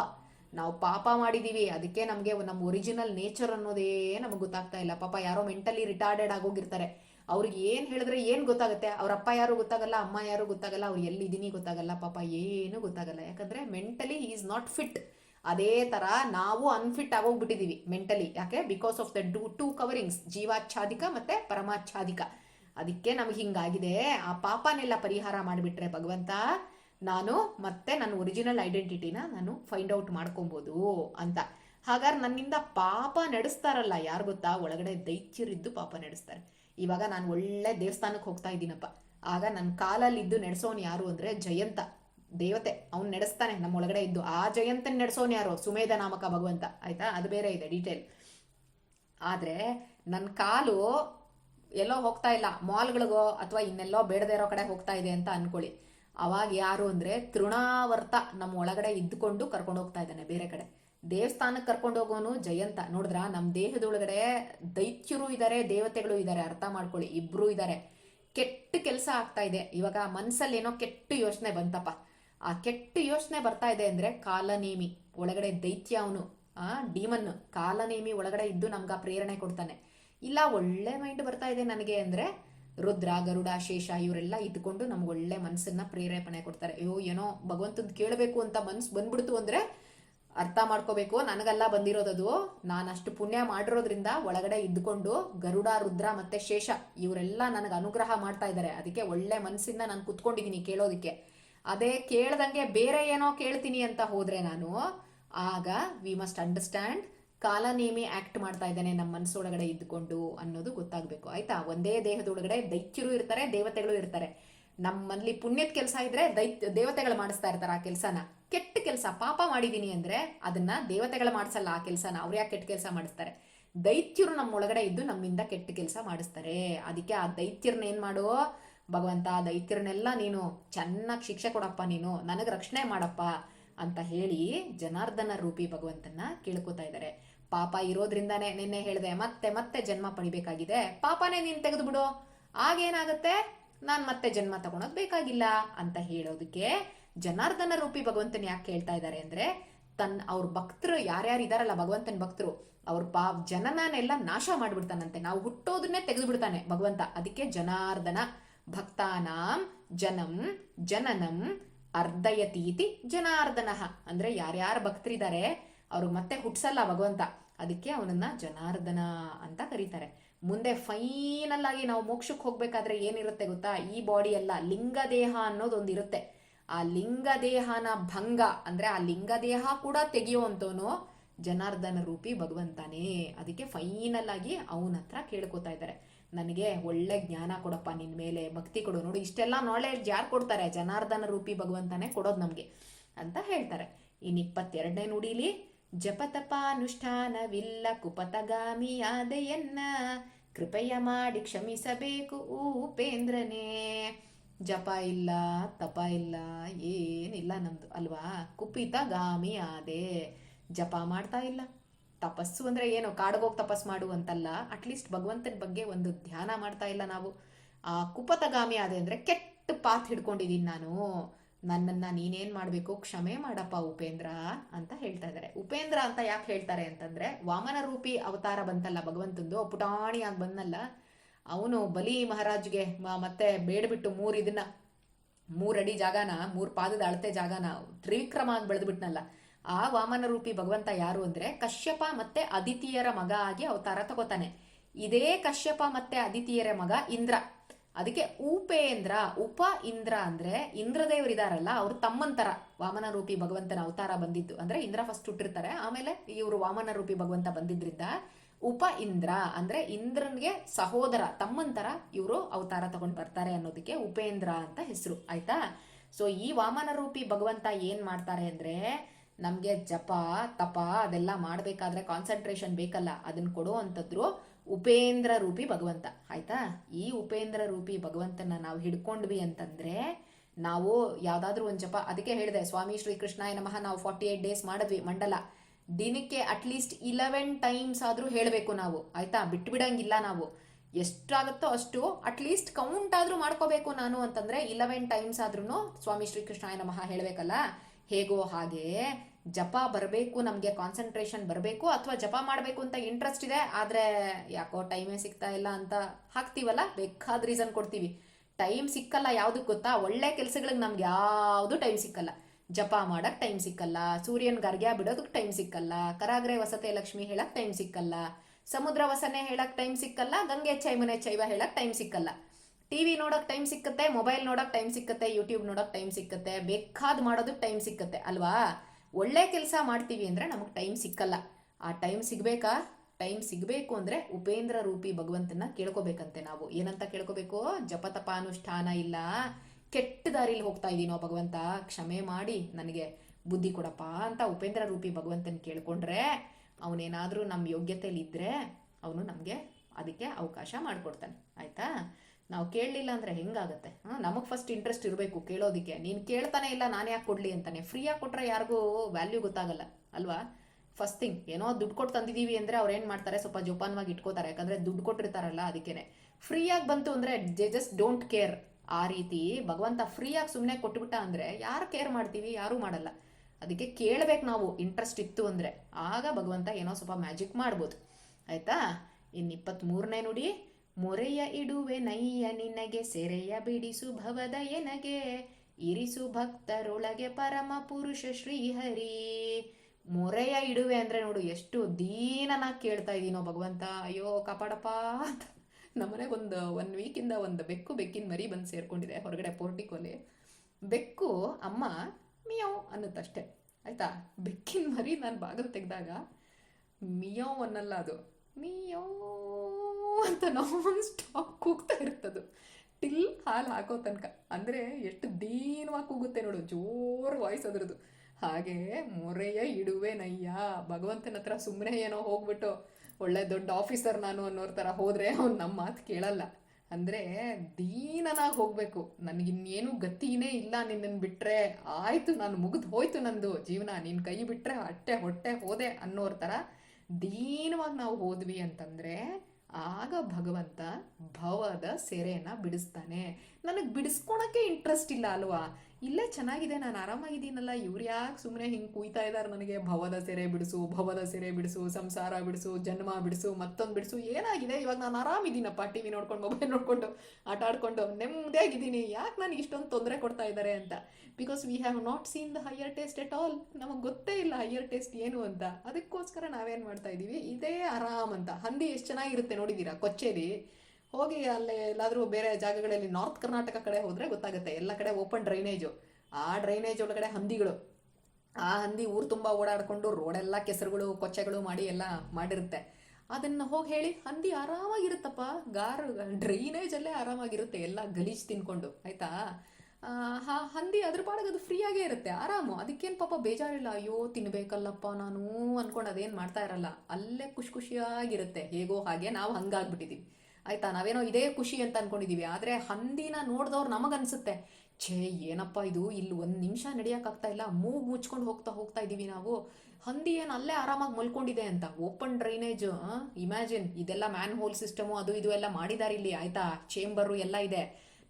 ನಾವು ಪಾಪ ಮಾಡಿದೀವಿ, ಅದಕ್ಕೆ ನಮಗೆ ನಮ್ಮ ಒರಿಜಿನಲ್ ನೇಚರ್ ಅನ್ನೋದೇ ನಮಗೆ ಗೊತ್ತಾಗ್ತಾ ಇಲ್ಲ. ಪಾಪ ಯಾರೋ ಮೆಂಟಲಿ ರಿಟಾರ್ಡೆಡ್ ಆಗೋಗಿರ್ತಾರೆ ಅವ್ರಿಗೆ ಏನು ಹೇಳಿದ್ರೆ ಏನು ಗೊತ್ತಾಗುತ್ತೆ? ಅವ್ರ ಅಪ್ಪ ಯಾರು ಗೊತ್ತಾಗಲ್ಲ, ಅಮ್ಮ ಯಾರು ಗೊತ್ತಾಗಲ್ಲ, ಅವ್ರು ಎಲ್ಲಿದ್ದೀನಿ ಗೊತ್ತಾಗಲ್ಲ, ಪಾಪ ಏನು ಗೊತ್ತಾಗಲ್ಲ. ಯಾಕಂದ್ರೆ ಮೆಂಟಲಿ ಈಸ್ ನಾಟ್ ಫಿಟ್ ಅದೇ ತರ ನಾವು ಅನ್ಫಿಟ್ ಆಗೋಗ್ಬಿಟ್ಟಿದೀವಿ ಮೆಂಟಲಿ ಯಾಕೆ? Because of the two two coverings ಜೀವಾಚ್ಛಾದಿಕ ಮತ್ತೆ ಪರಮಾಚ್ಛಾದಿಕ. ಅದಕ್ಕೆ ನಮ್ಗೆ ಹಿಂಗಾಗಿದೆ. ಆ ಪಾಪನೆಲ್ಲ ಪರಿಹಾರ ಮಾಡಿಬಿಟ್ರೆ ಭಗವಂತ ನಾನು ಮತ್ತೆ ನನ್ನ ಒರಿಜಿನಲ್ ಐಡೆಂಟಿಟಿನ ನಾನು ಫೈಂಡ್ ಔಟ್ ಮಾಡ್ಕೊಬೋದು ಅಂತ. ಹಾಗಾದ್ರೆ ನನ್ನಿಂದ ಪಾಪ ನಡೆಸ್ತಾರಲ್ಲ ಯಾರು ಗೊತ್ತಾ? ಒಳಗಡೆ ದೈತ್ಯರಿದ್ದು ಪಾಪ ನಡೆಸ್ತಾರೆ. ಇವಾಗ ನಾನು ಒಳ್ಳೆ ದೇವಸ್ಥಾನಕ್ಕೆ ಹೋಗ್ತಾ ಇದ್ದೀನಪ್ಪ. ಆಗ ನನ್ನ ಕಾಲಲ್ಲಿದ್ದು ನಡೆಸೋನು ಯಾರು ಅಂದರೆ ಜಯಂತ, ದೇವತೆ. ಅವ್ನು ನಡೆಸ್ತಾನೆ, ನಮ್ಮ ಒಳಗಡೆ ಇದ್ದು. ಆ ಜಯಂತನ ನಡೆಸೋನು ಯಾರು? ಸುಮೇಧ ನಾಮಕ ಭಗವಂತ. ಆಯ್ತಾ? ಅದು ಬೇರೆ ಇದೆ ಡೀಟೇಲ್ ಆದರೆ ನನ್ನ ಕಾಲು ಎಲ್ಲೋ ಹೋಗ್ತಾ ಇಲ್ಲ. ಮಾಲ್ಗಳಿಗೋ ಅಥವಾ ಇನ್ನೆಲ್ಲೋ ಬೇಡದೇ ಇರೋ ಕಡೆ ಹೋಗ್ತಾ ಇದೆ ಅಂತ ಅನ್ಕೊಳ್ಳಿ. ಅವಾಗ ಯಾರು ಅಂದ್ರೆ ತೃಣಾವರ್ತ ನಮ್ಮ ಒಳಗಡೆ ಇದ್ದುಕೊಂಡು ಕರ್ಕೊಂಡು ಹೋಗ್ತಾ ಇದ್ದಾನೆ ಬೇರೆ ಕಡೆ. ದೇವಸ್ಥಾನಕ್ಕೆ ಕರ್ಕೊಂಡು ಹೋಗೋನು ಜಯಂತ. ನೋಡಿದ್ರ? ನಮ್ಮ ದೇಹದೊಳಗಡೆ ದೈತ್ಯರು ಇದ್ದಾರೆ ದೇವತೆಗಳು ಇದ್ದಾರೆ ಅರ್ಥ ಮಾಡ್ಕೊಳ್ಳಿ. ಇಬ್ರು ಇದ್ದಾರೆ ಕೆಟ್ಟ ಕೆಲಸ ಆಗ್ತಾ ಇದೆ. ಇವಾಗ ಮನ್ಸಲ್ಲಿ ಏನೋ ಕೆಟ್ಟ ಯೋಚನೆ ಬಂತಪ್ಪ. ಆ ಕೆಟ್ಟ ಯೋಚನೆ ಬರ್ತಾ ಇದೆ ಅಂದ್ರೆ ಕಾಲನೇಮಿ. ಒಳಗಡೆ ದೈತ್ಯ ಅವನು, ಆ, ಡೀಮನ್. ಕಾಲನೇಮಿ ಒಳಗಡೆ ಇದ್ದು ನಮ್ಗೆ ಪ್ರೇರಣೆ ಕೊಡ್ತಾನೆ. ಇಲ್ಲ, ಒಳ್ಳೆ ಮೈಂಡ್ ಬರ್ತಾ ಇದೆ ನನಗೆ ಅಂದ್ರೆ ರುದ್ರ, ಗರುಡ, ಶೇಷ ಇವರೆಲ್ಲ ಇದ್ಕೊಂಡು ನಮ್ಗೆ ಒಳ್ಳೆ ಮನಸ್ಸನ್ನ ಪ್ರೇರೇಪಣೆ ಕೊಡ್ತಾರೆ. ಅಯ್ಯೋ, ಏನೋ ಭಗವಂತದ್ ಕೇಳಬೇಕು ಅಂತ ಮನ್ಸು ಬಂದ್ಬಿಡ್ತು ಅಂದ್ರೆ ಅರ್ಥ ಮಾಡ್ಕೋಬೇಕು. ನನಗಲ್ಲ ಬಂದಿರೋದದು. ನಾನು ಅಷ್ಟು ಪುಣ್ಯ ಮಾಡಿರೋದ್ರಿಂದ ಒಳಗಡೆ ಇದ್ದುಕೊಂಡು ಗರುಡ, ರುದ್ರ ಮತ್ತೆ ಶೇಷ ಇವರೆಲ್ಲ ನನಗೆ ಅನುಗ್ರಹ ಮಾಡ್ತಾ ಇದ್ದಾರೆ. ಅದಕ್ಕೆ ಒಳ್ಳೆ ಮನಸ್ಸಿಂದ ನಾನು ಕುತ್ಕೊಂಡಿದ್ದೀನಿ ಕೇಳೋದಕ್ಕೆ. ಅದೇ ಕೇಳ್ದಂಗೆ ಬೇರೆ ಏನೋ ಕೇಳ್ತೀನಿ ಅಂತ ಹೋದ್ರೆ ನಾನು, ಆಗ we must understand Kalanemi act ಮಾಡ್ತಾ ಇದ್ದಾನೆ ನಮ್ಮ ಮನಸ್ಸೊಳಗಡೆ ಇದ್ಕೊಂಡು ಅನ್ನೋದು ಗೊತ್ತಾಗಬೇಕು. ಆಯ್ತಾ? ಒಂದೇ ದೇಹದೊಳಗಡೆ ದೈತ್ಯರು ಇರ್ತಾರೆ, ದೇವತೆಗಳು ಇರ್ತಾರೆ. ನಮ್ಮಲ್ಲಿ ಪುಣ್ಯದ ಕೆಲಸ ಇದ್ರೆ ದೈತ್ಯ, ದೇವತೆಗಳು ಮಾಡಿಸ್ತಾ ಇರ್ತಾರೆ ಆ ಕೆಲಸನ. ಕೆಟ್ಟ ಕೆಲಸ, ಪಾಪ ಮಾಡಿದೀನಿ ಅಂದ್ರೆ ಅದನ್ನ ದೇವತೆಗಳು ಮಾಡಿಸಲ್ಲ ಆ ಕೆಲಸನ. ಅವ್ರು ಯಾಕೆ ಕೆಟ್ಟ ಕೆಲಸ ಮಾಡಿಸ್ತಾರೆ? ದೈತ್ಯರು ನಮ್ಮ ಒಳಗಡೆ ಇದ್ದು ನಮ್ಮಿಂದ ಕೆಟ್ಟ ಕೆಲಸ ಮಾಡಿಸ್ತಾರೆ. ಅದಕ್ಕೆ ಆ ದೈತ್ಯರನ್ನ ಏನ್ ಮಾಡೋ? ಭಗವಂತ, ದೈತ್ಯರನ್ನೆಲ್ಲ ನೀನು ಚೆನ್ನಾಗಿ ಶಿಕ್ಷೆ ಕೊಡಪ್ಪ ನೀನು, ನನಗೆ ರಕ್ಷಣೆ ಮಾಡಪ್ಪ ಅಂತ ಹೇಳಿ ಜನಾರ್ದನ ರೂಪಿ ಭಗವಂತನ ಕೇಳ್ಕೊತಾ ಇದ್ದಾರೆ. ಪಾಪ ಇರೋದ್ರಿಂದಾನೇ ನಿನ್ನೆ ಹೇಳಿದೆ, ಮತ್ತೆ ಮತ್ತೆ ಜನ್ಮ ಪಡಿಬೇಕಾಗಿದೆ. ಪಾಪನೇ ನೀನ್ ತೆಗೆದು ಬಿಡು ಆಗೇನಾಗತ್ತೆ? ನಾನ್ ಮತ್ತೆ ಜನ್ಮ ತಗೊಳೋದ್ ಬೇಕಾಗಿಲ್ಲ ಅಂತ ಹೇಳೋದಕ್ಕೆ ಜನಾರ್ದನ ರೂಪಿ ಭಗವಂತನ್ ಯಾಕೆ ಹೇಳ್ತಾ ಇದ್ದಾರೆ ಅಂದ್ರೆ ತನ್ನ ಅವ್ರ ಭಕ್ತರು ಯಾರ್ಯಾರು ಇದಾರಲ್ಲ ಭಗವಂತನ ಭಕ್ತರು, ಅವ್ರ ಪಾ ಜನನನೆಲ್ಲ ನಾಶ ಮಾಡ್ಬಿಡ್ತಾನಂತೆ. ನಾವು ಹುಟ್ಟೋದನ್ನೇ ತೆಗೆದು ಬಿಡ್ತಾನೆ ಭಗವಂತ. ಅದಕ್ಕೆ ಜನಾರ್ದನ ಭಕ್ತಾನಾಂ ಜನಂ ಜನನಂ ಅರ್ಧಯತೀತಿ ಜನಾರ್ದನ. ಅಂದ್ರೆ ಯಾರ್ಯಾರ ಭಕ್ತರಿದ್ದಾರೆ ಅವ್ರಿಗೆ ಮತ್ತೆ ಹುಟ್ಸಲ್ಲ ಭಗವಂತ. ಅದಕ್ಕೆ ಅವನನ್ನ ಜನಾರ್ದನ ಅಂತ ಕರೀತಾರೆ. ಮುಂದೆ ಫೈನಲ್ ಆಗಿ ನಾವು ಮೋಕ್ಷಕ್ಕೆ ಹೋಗ್ಬೇಕಾದ್ರೆ ಏನಿರುತ್ತೆ ಗೊತ್ತಾ? ಈ ಬಾಡಿ ಅಲ್ಲ, ಲಿಂಗದೇಹ ಅನ್ನೋದೊಂದು ಇರುತ್ತೆ ಆ ಲಿಂಗದೇಹನ ಭಂಗ ಅಂದ್ರೆ ಆ ಲಿಂಗದೇಹ ಕೂಡ ತೆಗೆಯುವಂತವನು ಜನಾರ್ದನ ರೂಪಿ ಭಗವಂತನೇ. ಅದಕ್ಕೆ ಫೈನಲ್ ಆಗಿ ಅವನ ಹತ್ರ ಕೇಳ್ಕೊತಾ ಇದ್ದಾರೆ. ನನಗೆ ಒಳ್ಳೆ ಜ್ಞಾನ ಕೊಡಪ್ಪ, ನಿನ್ ಮೇಲೆ ಭಕ್ತಿ ಕೊಡು. ನೋಡು, ಇಷ್ಟೆಲ್ಲ ನಾಲೆಡ್ಜ್ ಯಾರು ಕೊಡ್ತಾರೆ? ಜನಾರ್ದನ ರೂಪಿ ಭಗವಂತನೇ ಕೊಡೋದು ನಮಗೆ ಅಂತ ಹೇಳ್ತಾರೆ. ಇನ್ನು ಇಪ್ಪತ್ತೆರಡನೇ ನುಡಿಲಿ ಜಪತಪಾನುಷ್ಠಾನವಿಲ್ಲ ಕುಪತಗಾಮಿಯಾದೆಯನ್ನ ಕೃಪೆಯ ಮಾಡಿ ಕ್ಷಮಿಸಬೇಕು ಉಪೇಂದ್ರನೇ. ಜಪ ಇಲ್ಲ, ತಪ ಇಲ್ಲ, ಏನಿಲ್ಲ ನಮ್ದು, ಅಲ್ವಾ? ಕುಪಿತಗಾಮಿ ಆದೆ. ಜಪ ಮಾಡ್ತಾ ಇಲ್ಲ. ತಪಸ್ಸು ಅಂದ್ರೆ ಏನು? ಕಾಡ್ಗೋಗಿ ತಪಸ್ ಮಾಡು ಅಂತಲ್ಲ. ಅಟ್ಲೀಸ್ಟ್ ಭಗವಂತನ ಬಗ್ಗೆ ಒಂದು ಧ್ಯಾನ ಮಾಡ್ತಾ ಇಲ್ಲ ನಾವು. ಆ ಕುಪತಗಾಮಿ ಆದೆ ಅಂದ್ರೆ ಕೆಟ್ಟ ಪಾತ್ ಹಿಡ್ಕೊಂಡಿದ್ದೀನಿ ನಾನು. ನನ್ನನ್ನ ನೀನೇನ್ ಮಾಡಬೇಕು? ಕ್ಷಮೆ ಮಾಡಪ್ಪ ಉಪೇಂದ್ರ ಅಂತ ಹೇಳ್ತಾ ಇದ್ದಾರೆ ಉಪೇಂದ್ರ ಅಂತ ಯಾಕೆ ಹೇಳ್ತಾರೆ ಅಂತಂದ್ರೆ, ವಾಮನ ರೂಪಿ ಅವತಾರ ಬಂತಲ್ಲ ಭಗವಂತಂದು ಪುಟಾಣಿಯಾಗಿ ಬಂದಲ್ಲ ಅವನು ಬಲಿ ಮಹಾರಾಜ್ಗೆ ಮತ್ತೆ ಬೇಡ್ಬಿಟ್ಟು ಮೂರು ಇದನ್ನ ಮೂರಡಿ ಜಾಗನ, ಮೂರ್ ಪಾದದ ಅಳತೆ ಜಾಗನ ತ್ರಿವಿಕ್ರಮ ಆಗಿ ಬೆಳೆದ್ಬಿಟ್ನಲ್ಲ, ಆ ವಾಮನ ರೂಪಿ ಭಗವಂತ ಯಾರು ಅಂದ್ರೆ, ಕಶ್ಯಪ ಮತ್ತೆ ಅದಿತಿಯರ ಮಗ ಆಗಿ ಅವತಾರ ತಗೋತಾನೆ. ಇದೇ ಕಶ್ಯಪ ಮತ್ತೆ ಅದಿತಿಯರ ಮಗ ಇಂದ್ರ. ಅದಕ್ಕೆ ಉಪೇಂದ್ರ, ಉಪ ಇಂದ್ರ ಅಂದ್ರೆ ಇಂದ್ರದೇವರಿದಾರಲ್ಲ, ಅವ್ರು ತಮ್ಮಂತರ ತರ ವಾಮನ ರೂಪಿ ಭಗವಂತನ ಅವತಾರ ಬಂದಿದ್ದು. ಅಂದ್ರೆ ಇಂದ್ರ ಫಸ್ಟ್ ಹುಟ್ಟಿರ್ತಾರೆ. ಆಮೇಲೆ ಇವರು ವಾಮನ ರೂಪಿ ಭಗವಂತ ಬಂದಿದ್ರಿಂದ ಉಪ ಇಂದ್ರ ಅಂದ್ರೆ ಇಂದ್ರನ್ಗೆ ಸಹೋದರ ತಮ್ಮಂತರ ತರ ಇವರು ಅವತಾರ ತಗೊಂಡ್ ಬರ್ತಾರೆ ಅನ್ನೋದಕ್ಕೆ ಉಪೇಂದ್ರ ಅಂತ ಹೆಸರು. ಆಯ್ತಾ? ಸೊ ಈ ವಾಮನ ರೂಪಿ ಭಗವಂತ ಏನ್ ಮಾಡ್ತಾರೆ ಅಂದ್ರೆ ನಮ್ಗೆ ಜಪ, ತಪ ಅದೆಲ್ಲ ಮಾಡ್ಬೇಕಾದ್ರೆ ಕಾನ್ಸಂಟ್ರೇಷನ್ ಬೇಕಲ್ಲ. ಅದನ್ನ ಕೊಡೋ ಅಂತದ್ರು ಉಪೇಂದ್ರ ರೂಪಿ ಭಗವಂತ. ಆಯ್ತಾ? ಈ ಉಪೇಂದ್ರ ರೂಪಿ ಭಗವಂತನ ನಾವು ಹಿಡ್ಕೊಂಡ್ವಿ ಅಂತಂದ್ರೆ, ನಾವು ಯಾವ್ದಾದ್ರು ಒಂದು ಜಪ, ಅದಕ್ಕೆ ಹೇಳಿದೆ, ಸ್ವಾಮಿ ಶ್ರೀಕೃಷ್ಣಾಯ ನಮಃ, ನಾವು ಫಾರ್ಟಿ ಏಟ್ ಡೇಸ್ ಮಾಡಿದ್ವಿ ಮಂಡಲ. ದಿನಕ್ಕೆ ಅಟ್ಲೀಸ್ಟ್ ಇಲೆವೆನ್ ಟೈಮ್ಸ್ ಆದ್ರೂ ಹೇಳಬೇಕು ನಾವು. ಆಯ್ತಾ? ಬಿಟ್ಬಿಡಂಗಿಲ್ಲ ನಾವು. ಎಷ್ಟಾಗುತ್ತೋ ಅಷ್ಟು ಅಟ್ಲೀಸ್ಟ್ ಕೌಂಟ್ ಆದ್ರೂ ಮಾಡ್ಕೋಬೇಕು ನಾನು ಅಂತಂದ್ರೆ ಇಲೆವೆನ್ ಟೈಮ್ಸ್ ಆದ್ರೂ ಸ್ವಾಮಿ ಶ್ರೀಕೃಷ್ಣಾಯ ನಮಃ ಹೇಳಬೇಕಲ್ಲ? ಹೇಗೋ ಹಾಗೆ ಜಪ ಬರಬೇಕು, ನಮಗೆ ಕಾನ್ಸಂಟ್ರೇಷನ್ ಬರಬೇಕು ಅಥವಾ ಜಪ ಮಾಡಬೇಕು ಅಂತ ಇಂಟ್ರೆಸ್ಟ್ ಇದೆ, ಆದರೆ ಯಾಕೋ ಟೈಮೇ ಸಿಗ್ತಾ ಇಲ್ಲ ಅಂತ ಹಾಕ್ತೀವಲ್ಲ? ಬೇಕಾದ ರೀಸನ್ ಕೊಡ್ತೀವಿ. ಟೈಮ್ ಸಿಕ್ಕಲ್ಲ ಯಾವುದಕ್ಕೆ ಗೊತ್ತಾ? ಒಳ್ಳೆ ಕೆಲಸಗಳಿಗೆ ನಮ್ಗೆ ಯಾವುದು ಟೈಮ್ ಸಿಕ್ಕಲ್ಲ. ಜಪ ಮಾಡಕ್ಕೆ ಟೈಮ್ ಸಿಕ್ಕಲ್ಲ, ಸೂರ್ಯನ ಗರ್ಗ್ಯ ಬಿಡೋದಕ್ಕೆ ಟೈಮ್ ಸಿಕ್ಕಲ್ಲ, ಕರಾಗ್ರೆ ವಸತಿ ಲಕ್ಷ್ಮಿ ಹೇಳಕ್ ಟೈಮ್ ಸಿಕ್ಕಲ್ಲ, ಸಮುದ್ರ ವಸನೆ ಹೇಳಕ್ ಟೈಮ್ ಸಿಕ್ಕಲ್ಲ, ಗಂಗೆ ಚೈಮನೆ ಚೈವ ಹೇಳಕ್ ಟೈಮ್ ಸಿಕ್ಕಲ್ಲ. ಟಿವಿ ನೋಡಕ್ ಟೈಮ್ ಸಿಕ್ಕತ್ತೆ ಮೊಬೈಲ್ ನೋಡಕ್ ಟೈಮ್ ಸಿಕ್ಕತ್ತೆ ಯೂಟ್ಯೂಬ್ ನೋಡಕ್ ಟೈಮ್ ಸಿಕ್ಕತ್ತೆ, ಬೇಕಾದ ಮಾಡೋದಕ್ಕೆ ಟೈಮ್ ಸಿಕ್ಕತ್ತೆ, ಅಲ್ವಾ? ಒಳ್ಳೆ ಕೆಲಸ ಮಾಡ್ತೀವಿ ಅಂದರೆ ನಮಗೆ ಟೈಮ್ ಸಿಕ್ಕಲ್ಲ. ಆ ಟೈಮ್ ಸಿಗಬೇಕಾ? ಟೈಮ್ ಸಿಗಬೇಕು ಅಂದರೆ ಉಪೇಂದ್ರ ರೂಪಿ ಭಗವಂತನ ಕೇಳ್ಕೋಬೇಕಂತೆ ನಾವು. ಏನಂತ ಕೇಳ್ಕೋಬೇಕು? ಜಪತಪ ಅನುಷ್ಠಾನ ಇಲ್ಲ. ಕೆಟ್ಟ ದಾರಿಲಿ ಹೋಗ್ತಾ ಇದ್ದೀನೋ ಭಗವಂತ, ಕ್ಷಮೆ ಮಾಡಿ ನನಗೆ ಬುದ್ಧಿ ಕೊಡಪ್ಪ ಅಂತ ಉಪೇಂದ್ರ ರೂಪಿ ಭಗವಂತನ ಕೇಳ್ಕೊಂಡ್ರೆ ಅವನೇನಾದರೂ ನಮ್ಮ ಯೋಗ್ಯತೆಯಲ್ಲಿ ಇದ್ದರೆ ಅವನು ನಮಗೆ ಅದಕ್ಕೆ ಅವಕಾಶ ಮಾಡಿಕೊಡ್ತಾನೆ. ಆಯ್ತಾ? ನಾವು ಕೇಳಲಿಲ್ಲ ಅಂದ್ರೆ ಹಾಂ, ನಮಗೆ ಫಸ್ಟ್ ಇಂಟ್ರೆಸ್ಟ್ ಇರಬೇಕು ಕೇಳೋದಕ್ಕೆ. ನೀನು ಕೇಳ್ತಾನೆ ಇಲ್ಲ, ನಾನು ಯಾಕೆ ಕೊಡಲಿ ಅಂತಾನೆ. ಫ್ರೀಯಾಗಿ ಕೊಟ್ಟರೆ ಯಾರಿಗೂ ವ್ಯಾಲ್ಯೂ ಗೊತ್ತಾಗಲ್ಲ, ಅಲ್ವಾ? ಫಸ್ಟ್ ಥಿಂಗ್ ಏನೋ ದುಡ್ಡು ಕೊಟ್ಟು ತಂದಿದ್ದೀವಿ ಅಂದರೆ ಅವ್ರು ಏನು ಮಾಡ್ತಾರೆ? ಸ್ವಲ್ಪ ಜೋಪಾನವಾಗಿ ಇಟ್ಕೋತಾರೆ. ಯಾಕಂದರೆ ದುಡ್ಡು ಕೊಟ್ಟಿರ್ತಾರಲ್ಲ ಅದಕ್ಕೇನೆ. ಫ್ರೀಯಾಗಿ ಬಂತು ಅಂದರೆ ದೇ ಜಸ್ಟ್ ಡೋಂಟ್ ಕೇರ್ ಆ ರೀತಿ ಭಗವಂತ ಫ್ರೀಯಾಗಿ ಸುಮ್ಮನೆ ಕೊಟ್ಬಿಟ್ಟ ಅಂದರೆ ಯಾರು ಕೇರ್ ಮಾಡ್ತೀವಿ? ಯಾರೂ ಮಾಡಲ್ಲ. ಅದಕ್ಕೆ ಕೇಳಬೇಕು ನಾವು. ಇಂಟ್ರೆಸ್ಟ್ ಇತ್ತು ಅಂದರೆ. ಆಗ ಭಗವಂತ ಏನೋ ಸ್ವಲ್ಪ ಮ್ಯಾಜಿಕ್ ಮಾಡ್ಬೋದು. ಆಯಿತಾ? ಇನ್ನು ಇಪ್ಪತ್ತ್ ಮೂರನೇ ನುಡಿ. ಮೊರೆಯ ಇಡುವೆ ನಯ್ಯ ನಿನಗೆ ಸೆರೆಯ ಬಿಡಿಸು ಭವದ ಎನಗೆ, ಇರಿಸು ಭಕ್ತರೊಳಗೆ ಪರಮ ಪುರುಷ ಶ್ರೀಹರಿ. ಮೊರೆಯ ಇಡುವೆ ಅಂದ್ರೆ ನೋಡು, ಎಷ್ಟು ದೀನನಾಗಿ ಕೇಳ್ತಾ ಇದೀನೋ ಭಗವಂತ. ಅಯ್ಯೋ ಕಾಪಾಡಪ್ಪ ಅಂತ ನಮ್ಮನೆಗೆ ಒಂದು ಒನ್ ವೀಕಿಂದ ಒಂದು ಬೆಕ್ಕು ಬೆಕ್ಕಿನ ಮರಿ ಬಂದು ಸೇರ್ಕೊಂಡಿದೆ, ಹೊರಗಡೆ ಪೋರ್ಟಿಕೋಲಿ. ಬೆಕ್ಕು ಅಮ್ಮ ಮಿಯೋ ಅನ್ನುತ್ತಷ್ಟೆ. ಆಯ್ತಾ? ಬೆಕ್ಕಿನ ಮರಿ ನಾನು ಬಾಗಿಲು ತೆಗೆದಾಗ ಮಿಯೋ ಅನ್ನಲ್ಲ ಅದು. ಮಿಯೋ ಅಂತ ನಾನ್ ಸ್ಟಾಪ್ ಕೂಗ್ತಾ ಇರ್ತದು. ಟಿಲ್ ಹಾಲು ಹಾಕೋ ತನಕ. ಅಂದರೆ ಎಷ್ಟು ದೀನವಾಗಿ ಕೂಗುತ್ತೆ ನೋಡು, ಜೋರ್ ವಾಯ್ಸ್ ಅದ್ರದ್ದು. ಹಾಗೆ ಮೊರೆಯ ಇಡುವೆ ನಯ್ಯ ಭಗವಂತನ ಹತ್ರ ಸುಮ್ಮನೆ ಏನೋ ಹೋಗ್ಬಿಟ್ಟು ಒಳ್ಳೆ ದೊಡ್ಡ ಆಫೀಸರ್ ನಾನು ಅನ್ನೋರ್ ಥರ ಹೋದ್ರೆ ಅವ್ನು ನಮ್ಮ ಮಾತು ಕೇಳಲ್ಲ. ಅಂದ್ರೆ ದೀನನಾಗಿ ಹೋಗ್ಬೇಕು. ನನಗಿನ್ನೇನು ಗತಿನೇ ಇಲ್ಲ ನಿನ್ನನ್ನು ಬಿಟ್ರೆ. ಆಯ್ತು, ನಾನು ಮುಗಿದು ಹೋಯ್ತು ನಂದು ಜೀವನ. ನಿನ್ನ ಕೈ ಬಿಟ್ರೆ ಅಟ್ಟೆ ಹೊಟ್ಟೆ ಹೋದೆ ಅನ್ನೋರ್ ಥರ ದೀನವಾಗಿ ನಾವು ಹೋದ್ವಿ ಅಂತಂದ್ರೆ ಆಗ ಭಗವಂತ ಭವದ ಸೆರೆನ ಬಿಡಿಸ್ತಾನೆ. ನನಗೆ ಬಿಡಿಸ್ಕೊಳಕ್ಕೆ ಇಂಟ್ರೆಸ್ಟ್ ಇಲ್ಲ ಅಲ್ವಾ? ಇಲ್ಲೇ, ಚೆನ್ನಾಗಿದೆ, ನಾನು ಆರಾಮಾಗಿದ್ದೀನಲ್ಲ. ಇವ್ರು ಯಾಕೆ ಸುಮ್ಮನೆ ಹಿಂಗೆ ಕುಯ್ತಾ ಇದ್ದಾರೆ ನನಗೆ? ಭವದ ಸೆರೆ ಬಿಡಿಸು, ಭವದ ಸೆರೆ ಬಿಡಿಸು, ಸಂಸಾರ ಬಿಡಿಸು, ಜನ್ಮ ಬಿಡಿಸು, ಮತ್ತೊಂದು ಬಿಡಿಸು. ಏನಾಗಿದೆ? ಇವಾಗ ನಾನು ಆರಾಮಿದ್ದೀನಪ್ಪ ಟಿ ವಿ ನೋಡ್ಕೊಂಡು ಮೊಬೈಲ್ ನೋಡ್ಕೊಂಡು, ಆಟ ಆಡ್ಕೊಂಡು. ನೆಮ್ಮದಿಯಾಗಿದ್ದೀನಿ. ಯಾಕೆ ನನಗೆ ಇಷ್ಟೊಂದು ತೊಂದರೆ ಕೊಡ್ತಾ ಇದ್ದಾರೆ ಅಂತ? Because we have not seen the higher taste at all ನಮಗೆ ಗೊತ್ತೇ ಇಲ್ಲ ಹೈಯರ್ ಟೇಸ್ಟ್ ಏನು ಅಂತ. ಅದಕ್ಕೋಸ್ಕರ ನಾವೇನು ಮಾಡ್ತಾ ಇದ್ದೀವಿ ಇದೇ ಆರಾಮ್ ಅಂತ. ಹಂದಿ ಎಷ್ಟು ಚೆನ್ನಾಗಿರುತ್ತೆ ನೋಡಿದ್ದೀರಾ ಕೊಚ್ಚೇರಿ. ಹೋಗಿ ಅಲ್ಲಿ ಎಲ್ಲಾದರೂ ಬೇರೆ ಜಾಗಗಳಲ್ಲಿ ನಾರ್ತ್ ಕರ್ನಾಟಕ ಕಡೆ ಹೋದರೆ ಗೊತ್ತಾಗುತ್ತೆ. ಎಲ್ಲ ಕಡೆ ಓಪನ್ ಡ್ರೈನೇಜು ಆ ಡ್ರೈನೇಜ್ ಒಳಗಡೆ ಹಂದಿಗಳು. ಆ ಹಂದಿ ಊರು ತುಂಬ ಓಡಾಡಿಕೊಂಡು ರೋಡೆಲ್ಲ ಕೆಸರುಗಳು, ಕೊಚ್ಚೆಗಳು ಮಾಡಿ ಎಲ್ಲ ಮಾಡಿರುತ್ತೆ. ಅದನ್ನು ಹೋಗಿ ಹೇಳಿ ಹಂದಿ ಆರಾಮಾಗಿರುತ್ತಪ್ಪ. ಗಾರ್ ಡ್ರೈನೇಜಲ್ಲೇ ಆರಾಮಾಗಿರುತ್ತೆ. ಎಲ್ಲ ಗಲೀಜ್ ತಿನ್ಕೊಂಡು. ಆಯ್ತಾ? ಹಾ, ಹಂದಿ ಅದ್ರ ಪಾಡಿಗೆ ಅದು ಫ್ರೀಯಾಗೇ ಇರುತ್ತೆ. ಆರಾಮು. ಅದಕ್ಕೇನು ಪಾಪ ಬೇಜಾರಿಲ್ಲ. ಅಯ್ಯೋ, ತಿನ್ಬೇಕಲ್ಲಪ್ಪ ನಾನು ಅನ್ಕೊಂಡು ಅದೇನು ಮಾಡ್ತಾ ಇರಲ್ಲ. ಅಲ್ಲೇ ಖುಷಿ ಖುಷಿಯಾಗಿರುತ್ತೆ. ಹೇಗೋ ಹಾಗೆ ನಾವು ಹಂಗಾಗ್ಬಿಟ್ಟಿದ್ದೀವಿ ಆಯ್ತಾ, ನಾವೇನೋ ಇದೇ ಖುಷಿ ಅಂತ ಅನ್ಕೊಂಡಿದೀವಿ. ಆದರೆ ಹಂದಿನ ನೋಡಿದವ್ರು ನಮಗನ್ಸುತ್ತೆ ಛೇ, ಏನಪ್ಪ ಇದು? ಇಲ್ಲಿ ಒಂದು ನಿಮಿಷ ನಡೆಯೋಕ್ಕಾಗ್ತಾ ಇಲ್ಲ. ಮೂಗು ಮುಚ್ಕೊಂಡು ಹೋಗ್ತಾ ಹೋಗ್ತಾ ಇದ್ದೀವಿ ನಾವು. ಹಂದಿ ಏನು ಅಲ್ಲೇ ಆರಾಮಾಗಿ ಮಲ್ಕೊಂಡಿದೆ ಅಂತ. ಓಪನ್ ಡ್ರೈನೇಜ್ ಇಮ್ಯಾಜಿನ್, ಇದೆಲ್ಲ ಮ್ಯಾನ್ ಹೋಲ್ ಸಿಸ್ಟಮು, ಅದು ಇದು ಎಲ್ಲ ಮಾಡಿದ್ದಾರೆ ಇಲ್ಲಿ. ಆಯ್ತಾ, ಚೇಂಬರು ಎಲ್ಲ ಇದೆ.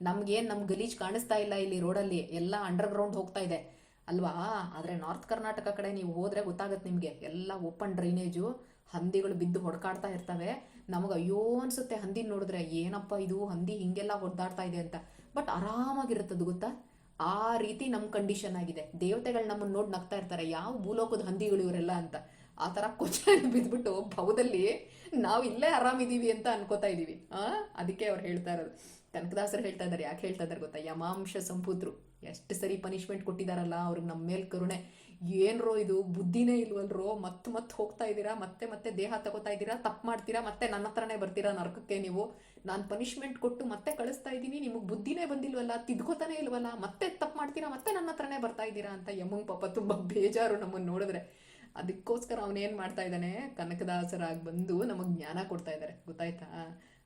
ನಮ್ಗೇನು ನಮ್ಮ ಗಲೀಜ್ ಕಾಣಿಸ್ತಾ ಇಲ್ಲ ಇಲ್ಲಿ ರೋಡಲ್ಲಿ. ಎಲ್ಲ ಅಂಡರ್ಗ್ರೌಂಡ್ ಹೋಗ್ತಾ ಇದೆ. ಅಲ್ವಾ? ಆದರೆ ನಾರ್ತ್ ಕರ್ನಾಟಕ ಕಡೆ ನೀವು ಹೋದರೆ ಗೊತ್ತಾಗುತ್ತೆ ನಿಮಗೆ. ಎಲ್ಲ ಓಪನ್ ಡ್ರೈನೇಜು, ಹಂದಿಗಳು ಬಿದ್ದು ಹೊಡ್ಕಾಡ್ತಾ ಇರ್ತವೆ. ನಮಗೆ ಅಯ್ಯೋ ಅನ್ಸುತ್ತೆ ಹಂದಿ ನೋಡಿದ್ರೆ ಏನಪ್ಪ ಇದು, ಹಂದಿ ಹಿಂಗೆಲ್ಲ ಹೊಡೆದಾಡ್ತಾ ಇದೆ ಅಂತ. ಬಟ್ ಆರಾಮಾಗಿರುತ್ತದು ಗೊತ್ತಾ? ಆ ರೀತಿ ನಮ್ಮ ಕಂಡೀಷನ್ ಆಗಿದೆ. ದೇವತೆಗಳು ನಮ್ಮನ್ನ ನೋಡಿ ನಗ್ತಾ ಇರ್ತಾರೆ, ಯಾವ ಭೂಲೋಕದ ಹಂದಿಗಳು ಇವರೆಲ್ಲ ಅಂತ. ಆ ತರ ಕೊಚ್ಚಾಗಿ ಬಿದ್ಬಿಟ್ಟು ಭವದಲ್ಲಿ ನಾವು ಇಲ್ಲೇ ಆರಾಮಿದೀವಿ ಅಂತ ಅನ್ಕೋತಾ ಇದೀವಿ. ಆ? ಅದಕ್ಕೆ ಅವ್ರು ಹೇಳ್ತಾ ಇರೋದು. ಕನಕದಾಸರು ಹೇಳ್ತಾ ಇದ್ದಾರೆ ಯಾಕೆ ಹೇಳ್ತಾ ಇದ್ದಾರೆ ಗೊತ್ತಾ? ಯಮಾಂಶ ಸಂಪುತ್ರು ಎಷ್ಟು ಸರಿ ಪನಿಷ್ಮೆಂಟ್ ಕೊಟ್ಟಿದಾರಲ್ಲ, ಅವ್ರಿಗೆ ನಮ್ಮ ಮೇಲೆ ಕರುಣೆ. ಏನ್ರೋ ಇದು, ಬುದ್ಧಿನೇ ಇಲ್ವಲ್ರೋ? ಮತ್ತೆ ಮತ್ತೆ ಹೋಗ್ತಾ ಇದ್ದೀರಾ ಮತ್ತೆ ಮತ್ತೆ ದೇಹ ತಗೋತಾ ಇದ್ದೀರಾ ತಪ್ಪು ಮಾಡ್ತೀರಾ? ಮತ್ತೆ ನನ್ನ ಹತ್ರನೇ ಬರ್ತೀರಾ ನರಕಕ್ಕೆ ನೀವು? ನಾನು ಪನಿಷ್ಮೆಂಟ್ ಕೊಟ್ಟು ಮತ್ತೆ ಕಳಿಸ್ತಾ ಇದ್ದೀನಿ, ನಿಮಗೆ ಬುದ್ಧಿನೇ ಬಂದಿಲ್ವಲ್ಲ, ತಿದ್ಕೋತಾನೆ ಇಲ್ವಲ್ಲ, ಮತ್ತೆ ತಪ್ಪು ಮಾಡ್ತೀರಾ? ಮತ್ತೆ ನನ್ನ ಹತ್ರನೇ ಬರ್ತಾ ಇದ್ದೀರಾ ಅಂತ ಯಮಂಗ್ ಪಾಪ ತುಂಬ ಬೇಜಾರು ನಮ್ಮನ್ನು ನೋಡಿದ್ರೆ. ಅದಕ್ಕೋಸ್ಕರ ಅವನೇನು ಮಾಡ್ತಾ ಇದ್ದಾನೆ? ಕನಕದಾಸರಾಗಿ ಬಂದು ನಮಗೆ ಜ್ಞಾನ ಕೊಡ್ತಾ ಇದ್ದಾರೆ ಗೊತ್ತಾಯ್ತಾ?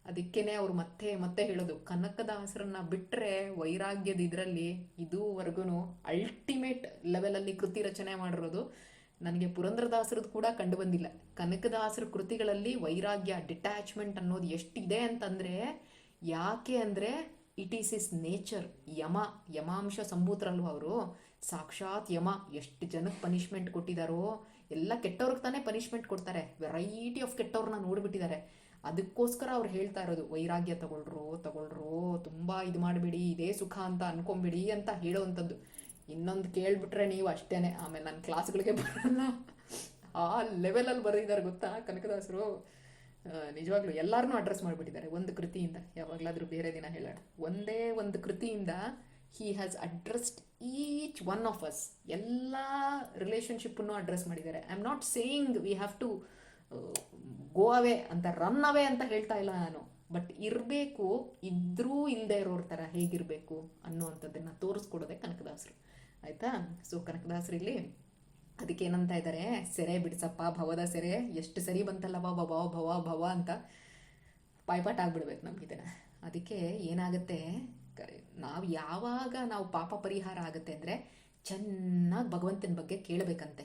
ಅದಕ್ಕೇನೆ ಅವ್ರು ಮತ್ತೆ ಮತ್ತೆ ಹೇಳೋದು. ಕನಕದಾಸರನ್ನ ಬಿಟ್ಟರೆ ವೈರಾಗ್ಯದ ಇದರಲ್ಲಿ ಇದುವರೆಗೂ ಅಲ್ಟಿಮೇಟ್ ಲೆವೆಲಲ್ಲಿ ಕೃತಿ ರಚನೆ ಮಾಡಿರೋದು ನನಗೆ ಪುರಂದ್ರದಾಸರದ್ದು ಕೂಡ ಕಂಡು ಬಂದಿಲ್ಲ. ಕನಕದಾಸರ ಕೃತಿಗಳಲ್ಲಿ ವೈರಾಗ್ಯ ಡಿಟ್ಯಾಚ್ಮೆಂಟ್ ಅನ್ನೋದು ಎಷ್ಟಿದೆ ಅಂತಂದರೆ ಯಾಕೆ ಅಂದರೆ ಇಟ್ ಈಸ್ ಇಸ್ ನೇಚರ್ ಯಮ, ಯಮಾಂಶ ಸಂಭೂತರಲ್ವ ಅವರು. ಸಾಕ್ಷಾತ್ ಯಮ, ಎಷ್ಟು ಜನಕ್ಕೆ ಪನಿಷ್ಮೆಂಟ್ ಕೊಟ್ಟಿದ್ದಾರೋ ಎಲ್ಲ ಕೆಟ್ಟವ್ರಿಗೆ ತಾನೇ ಪನಿಷ್ಮೆಂಟ್ ಕೊಡ್ತಾರೆ. ವೆರೈಟಿ ಆಫ್ ಕೆಟ್ಟವ್ರನ್ನ ನೋಡಿಬಿಟ್ಟಿದ್ದಾರೆ. ಅದಕ್ಕೋಸ್ಕರ ಅವ್ರು ಹೇಳ್ತಾ ಇರೋದು, ವೈರಾಗ್ಯ ತಗೊಳ್ರು ತಗೊಳ್ರು, ತುಂಬ ಇದು ಮಾಡಬೇಡಿ, ಇದೇ ಸುಖ ಅಂತ ಅನ್ಕೊಂಬಿಡಿ ಅಂತ ಹೇಳೋವಂಥದ್ದು ಇನ್ನೊಂದು ಕೇಳಿಬಿಟ್ರೆ ನೀವು ಅಷ್ಟೇನೆ. ಆಮೇಲೆ ನನ್ನ ಕ್ಲಾಸ್ಗಳಿಗೆ ಬರಲ್ಲ ಆ ಲೆವೆಲಲ್ಲಿ ಬರೆದಿದ್ದಾರೆ ಗೊತ್ತಾ ಕನಕದಾಸರು? ನಿಜವಾಗ್ಲೂ ಎಲ್ಲರನ್ನೂ ಅಡ್ರೆಸ್ ಮಾಡಿಬಿಟ್ಟಿದ್ದಾರೆ ಒಂದು ಕೃತಿಯಿಂದ. ಯಾವಾಗಲಾದರೂ ಬೇರೆ ದಿನ ಹೇಳೋಣ. ಒಂದೇ ಒಂದು ಕೃತಿಯಿಂದ he has addressed each one of us ಎಲ್ಲ ರಿಲೇಷನ್ಶಿಪ್ಪನ್ನು ಅಡ್ರೆಸ್ ಮಾಡಿದ್ದಾರೆ. I am not saying we have to go away ಅಂತ ರನ್ ಅವೇ ಅಂತ ಹೇಳ್ತಾ ಇಲ್ಲ ನಾನು. ಬಟ್ ಇರಬೇಕು, ಇದ್ರೂ ಇಲ್ಲದೆ ಇರೋರ ಥರ ಹೇಗಿರಬೇಕು ಅನ್ನುವಂಥದ್ದನ್ನು ತೋರಿಸ್ಕೊಡೋದೇ ಕನಕದಾಸರು. ಆಯಿತಾ? ಸೊ ಕನಕದಾಸರು ಇಲ್ಲಿ ಅದಕ್ಕೆ ಏನಂತ ಇದ್ದಾರೆ ಸೆರೆ ಬಿಡಿಸಪ್ಪ, ಭವದ ಸೆರೆ, ಎಷ್ಟು ಸರಿ ಬಂತಲ್ಲವ ಭವ ಭವ ಭವ ಅಂತ ಪಾಯ್ಪಾಟ್ ಆಗ್ಬಿಡ್ಬೇಕು ಇದನ್ನು. ಅದಕ್ಕೆ ಏನಾಗುತ್ತೆ? ನಾವು ಯಾವಾಗ ನಾವು ಪಾಪ ಪರಿಹಾರ ಆಗುತ್ತೆ ಅಂದರೆ ಚೆನ್ನಾಗಿ ಭಗವಂತನ ಬಗ್ಗೆ ಕೇಳಬೇಕಂತೆ.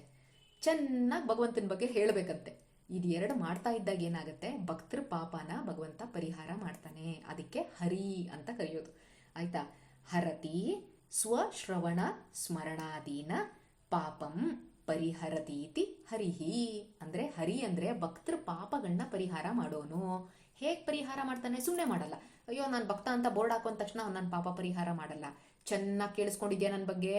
ಚೆನ್ನಾಗಿ ಭಗವಂತನ ಬಗ್ಗೆ ಹೇಳಬೇಕಂತೆ. ಇದು ಎರಡು ಮಾಡ್ತಾ ಇದ್ದಾಗ ಏನಾಗುತ್ತೆ? ಭಕ್ತರ ಪಾಪನ ಭಗವಂತ ಪರಿಹಾರ ಮಾಡ್ತಾನೆ. ಅದಕ್ಕೆ ಹರಿ ಅಂತ ಕರೆಯೋದು. ಆಯ್ತಾ? ಹರತಿ ಸ್ವಶ್ರವಣ ಸ್ಮರಣಾದೀನ ಪಾಪಂ ಪರಿಹರತೀತಿ ಹರಿಹಿ. ಅಂದರೆ ಹರಿ ಅಂದರೆ ಭಕ್ತರ ಪಾಪಗಳನ್ನ ಪರಿಹಾರ ಮಾಡೋನು. ಹೇಗೆ ಪರಿಹಾರ ಮಾಡ್ತಾನೆ? ಸುಮ್ಮನೆ ಮಾಡಲ್ಲ. ಅಯ್ಯೋ, ನಾನು ಭಕ್ತ ಅಂತ ಬೋರ್ಡ್ ಹಾಕೊಂಡ ತಕ್ಷಣ ನನ್ನ ಪಾಪ ಪರಿಹಾರ ಮಾಡಲ್ಲ. ಚೆನ್ನಾಗಿ ಕೇಳಿಸ್ಕೊಂಡಿದ್ಯಾ ನನ್ನ ಬಗ್ಗೆ?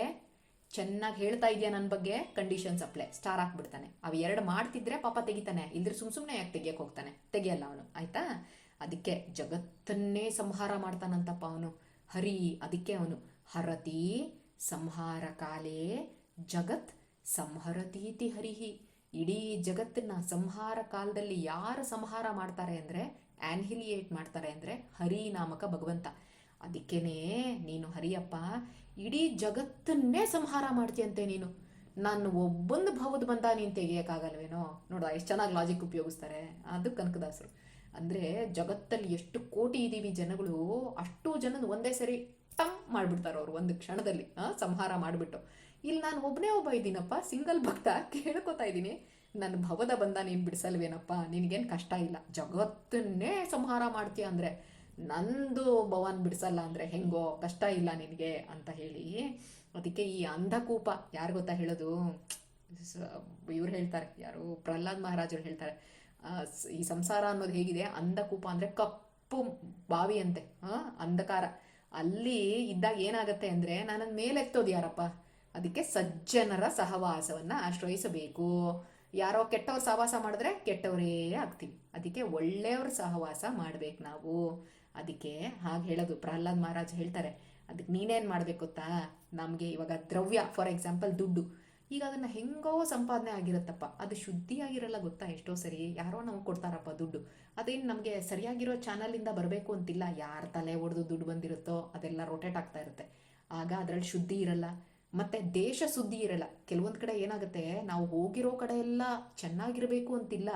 ಚೆನ್ನಾಗಿ ಹೇಳ್ತಾ ಇದೆಯಾ ನನ್ನ ಬಗ್ಗೆ? ಕಂಡೀಷನ್ಸ್ ಅಪ್ಲೈ ಸ್ಟಾರ್ ಹಾಕ್ಬಿಡ್ತಾನೆ. ಅವು ಎರಡು ಮಾಡ್ತಿದ್ರೆ ಪಾಪ ತೆಗಿತಾನೆ. ಇಲ್ದ್ರೆ ಸುಮ್ ಸುಮ್ಮನೆ ಯಾಕೆ ತೆಗಿಯಕ್ಕೆ ಹೋಗ್ತಾನೆ? ತೆಗಿಯಲ್ಲ ಅವನು. ಆಯ್ತಾ? ಅದಕ್ಕೆ ಜಗತ್ತನ್ನೇ ಸಂಹಾರ ಮಾಡ್ತಾನಂತಪ್ಪ ಅವನು. ಹರಿ, ಅದಕ್ಕೆ ಅವನು. ಹರತಿ ಸಂಹಾರ ಕಾಲೇ ಜಗತ್ ಸಂಹರತೀತಿ ಹರಿಹಿ. ಇಡೀ ಜಗತ್ತನ್ನ ಸಂಹಾರ ಕಾಲದಲ್ಲಿ ಯಾರು ಸಂಹಾರ ಮಾಡ್ತಾರೆ ಅಂದರೆ ಆನ್ಹಿಲಿಯೇಟ್ ಮಾಡ್ತಾರೆ ಅಂದರೆ ಹರಿ ನಾಮಕ ಭಗವಂತ. ಅದಕ್ಕೇನೆ ನೀನು ಹರಿಯಪ್ಪ ಇಡೀ ಜಗತ್ತನ್ನೇ ಸಂಹಾರ ಮಾಡ್ತೀಯಂತೆ ನೀನು. ನಾನು ಒಬ್ಬೊಂದು ಭಾವದ ಬಂದ ನೀನು ತೆಗಿಯೋಕ್ಕಾಗಲ್ವೇನೋ ನೋಡ ಎಷ್ಟು ಚೆನ್ನಾಗಿ ಲಾಜಿಕ್ ಉಪಯೋಗಿಸ್ತಾರೆ? ಅದು ಕನಕದಾಸರು. ಅಂದರೆ ಜಗತ್ತಲ್ಲಿ ಎಷ್ಟು ಕೋಟಿ ಇದ್ದೀವಿ ಜನಗಳು, ಅಷ್ಟು ಜನದ ಒಂದೇ ಸರಿ ಟಮ್ ಮಾಡಿಬಿಡ್ತಾರೆ ಅವರು ಒಂದು ಕ್ಷಣದಲ್ಲಿ ಸಂಹಾರ ಮಾಡಿಬಿಟ್ಟು. ಇಲ್ಲಿ ನಾನು ಒಬ್ಬನೇ ಒಬ್ಬ ಇದ್ದೀನಪ್ಪ ಸಿಂಗಲ್ ಭಕ್ತ ಕೇಳ್ಕೊತಾ ಇದ್ದೀನಿ. ನನ್ನ ಭವದ ಬಂದ ನೀನು ಬಿಡಿಸಲ್ವೇನಪ್ಪ? ನಿನಗೇನು ಕಷ್ಟ ಇಲ್ಲ. ಜಗತ್ತನ್ನೇ ಸಂಹಾರ ಮಾಡ್ತೀಯ ಅಂದರೆ ನಂದು ಭವನ್ ಬಿಡಿಸಲ್ಲ ಅಂದರೆ ಹೆಂಗೋ ಕಷ್ಟ ಇಲ್ಲ ನಿನಗೆ ಅಂತ ಹೇಳಿ ಅದಕ್ಕೆ ಈ ಅಂಧಕೂಪ ಯಾರು ಗೊತ್ತಾ ಹೇಳೋದು? ಇವ್ರು ಹೇಳ್ತಾರೆ, ಯಾರು? ಪ್ರಹ್ಲಾದ್ ಮಹಾರಾಜರು ಹೇಳ್ತಾರೆ ಈ ಸಂಸಾರ ಅನ್ನೋದು ಹೇಗಿದೆ? ಅಂಧಕೂಪ ಅಂದರೆ ಕಪ್ಪು ಬಾವಿ ಅಂತೆ ಅಂಧಕಾರ. ಅಲ್ಲಿ ಇದ್ದಾಗ ಏನಾಗುತ್ತೆ ಅಂದರೆ ನನ್ನನ್ನು ಮೇಲೆತ್ತೋದು ಯಾರಪ್ಪ? ಅದಕ್ಕೆ ಸಜ್ಜನರ ಸಹವಾಸವನ್ನು ಆಶ್ರಯಿಸಬೇಕು. ಯಾರೋ ಕೆಟ್ಟವ್ರ ಸಹವಾಸ ಮಾಡಿದ್ರೆ ಕೆಟ್ಟವರೇ ಆಗ್ತೀವಿ. ಅದಕ್ಕೆ ಒಳ್ಳೆಯವ್ರ ಸಹವಾಸ ಮಾಡ್ಬೇಕು ನಾವು. ಅದಕ್ಕೆ ಹಾಗೆ ಹೇಳೋದು. ಪ್ರಹ್ಲಾದ್ ಮಹಾರಾಜ್ ಹೇಳ್ತಾರೆ, ಅದಕ್ಕೆ ನೀನೇನು ಮಾಡಬೇಕು ಗೊತ್ತಾ? ನಮಗೆ ಇವಾಗ ದ್ರವ್ಯ ಫಾರ್ ಎಕ್ಸಾಂಪಲ್ ದುಡ್ಡು. ಈಗ ಅದನ್ನು ಹೆಂಗೋ ಸಂಪಾದನೆ ಆಗಿರುತ್ತಪ್ಪ. ಅದು ಶುದ್ಧಿಯಾಗಿರಲ್ಲ ಗೊತ್ತಾ? ಎಷ್ಟೋ ಸರಿ ಯಾರೋ ನಮಗೆ ಕೊಡ್ತಾರಪ್ಪ ದುಡ್ಡು. ಅದೇನು ನಮಗೆ ಸರಿಯಾಗಿರೋ ಚಾನಲಿಂದ ಬರಬೇಕು ಅಂತಿಲ್ಲ. ಯಾರ ತಲೆ ಒಡೆದು ದುಡ್ಡು ಬಂದಿರುತ್ತೋ ಅದೆಲ್ಲ ರೊಟೇಟ್ ಆಗ್ತಾ ಇರುತ್ತೆ. ಆಗ ಅದರಲ್ಲಿ ಶುದ್ಧಿ ಇರಲ್ಲ. ಮತ್ತೆ ದೇಶ ಸುದ್ದಿ ಇರಲ್ಲ. ಕೆಲವೊಂದು ಕಡೆ ಏನಾಗುತ್ತೆ? ನಾವು ಹೋಗಿರೋ ಕಡೆ ಎಲ್ಲ ಚೆನ್ನಾಗಿರಬೇಕು ಅಂತಿಲ್ಲ.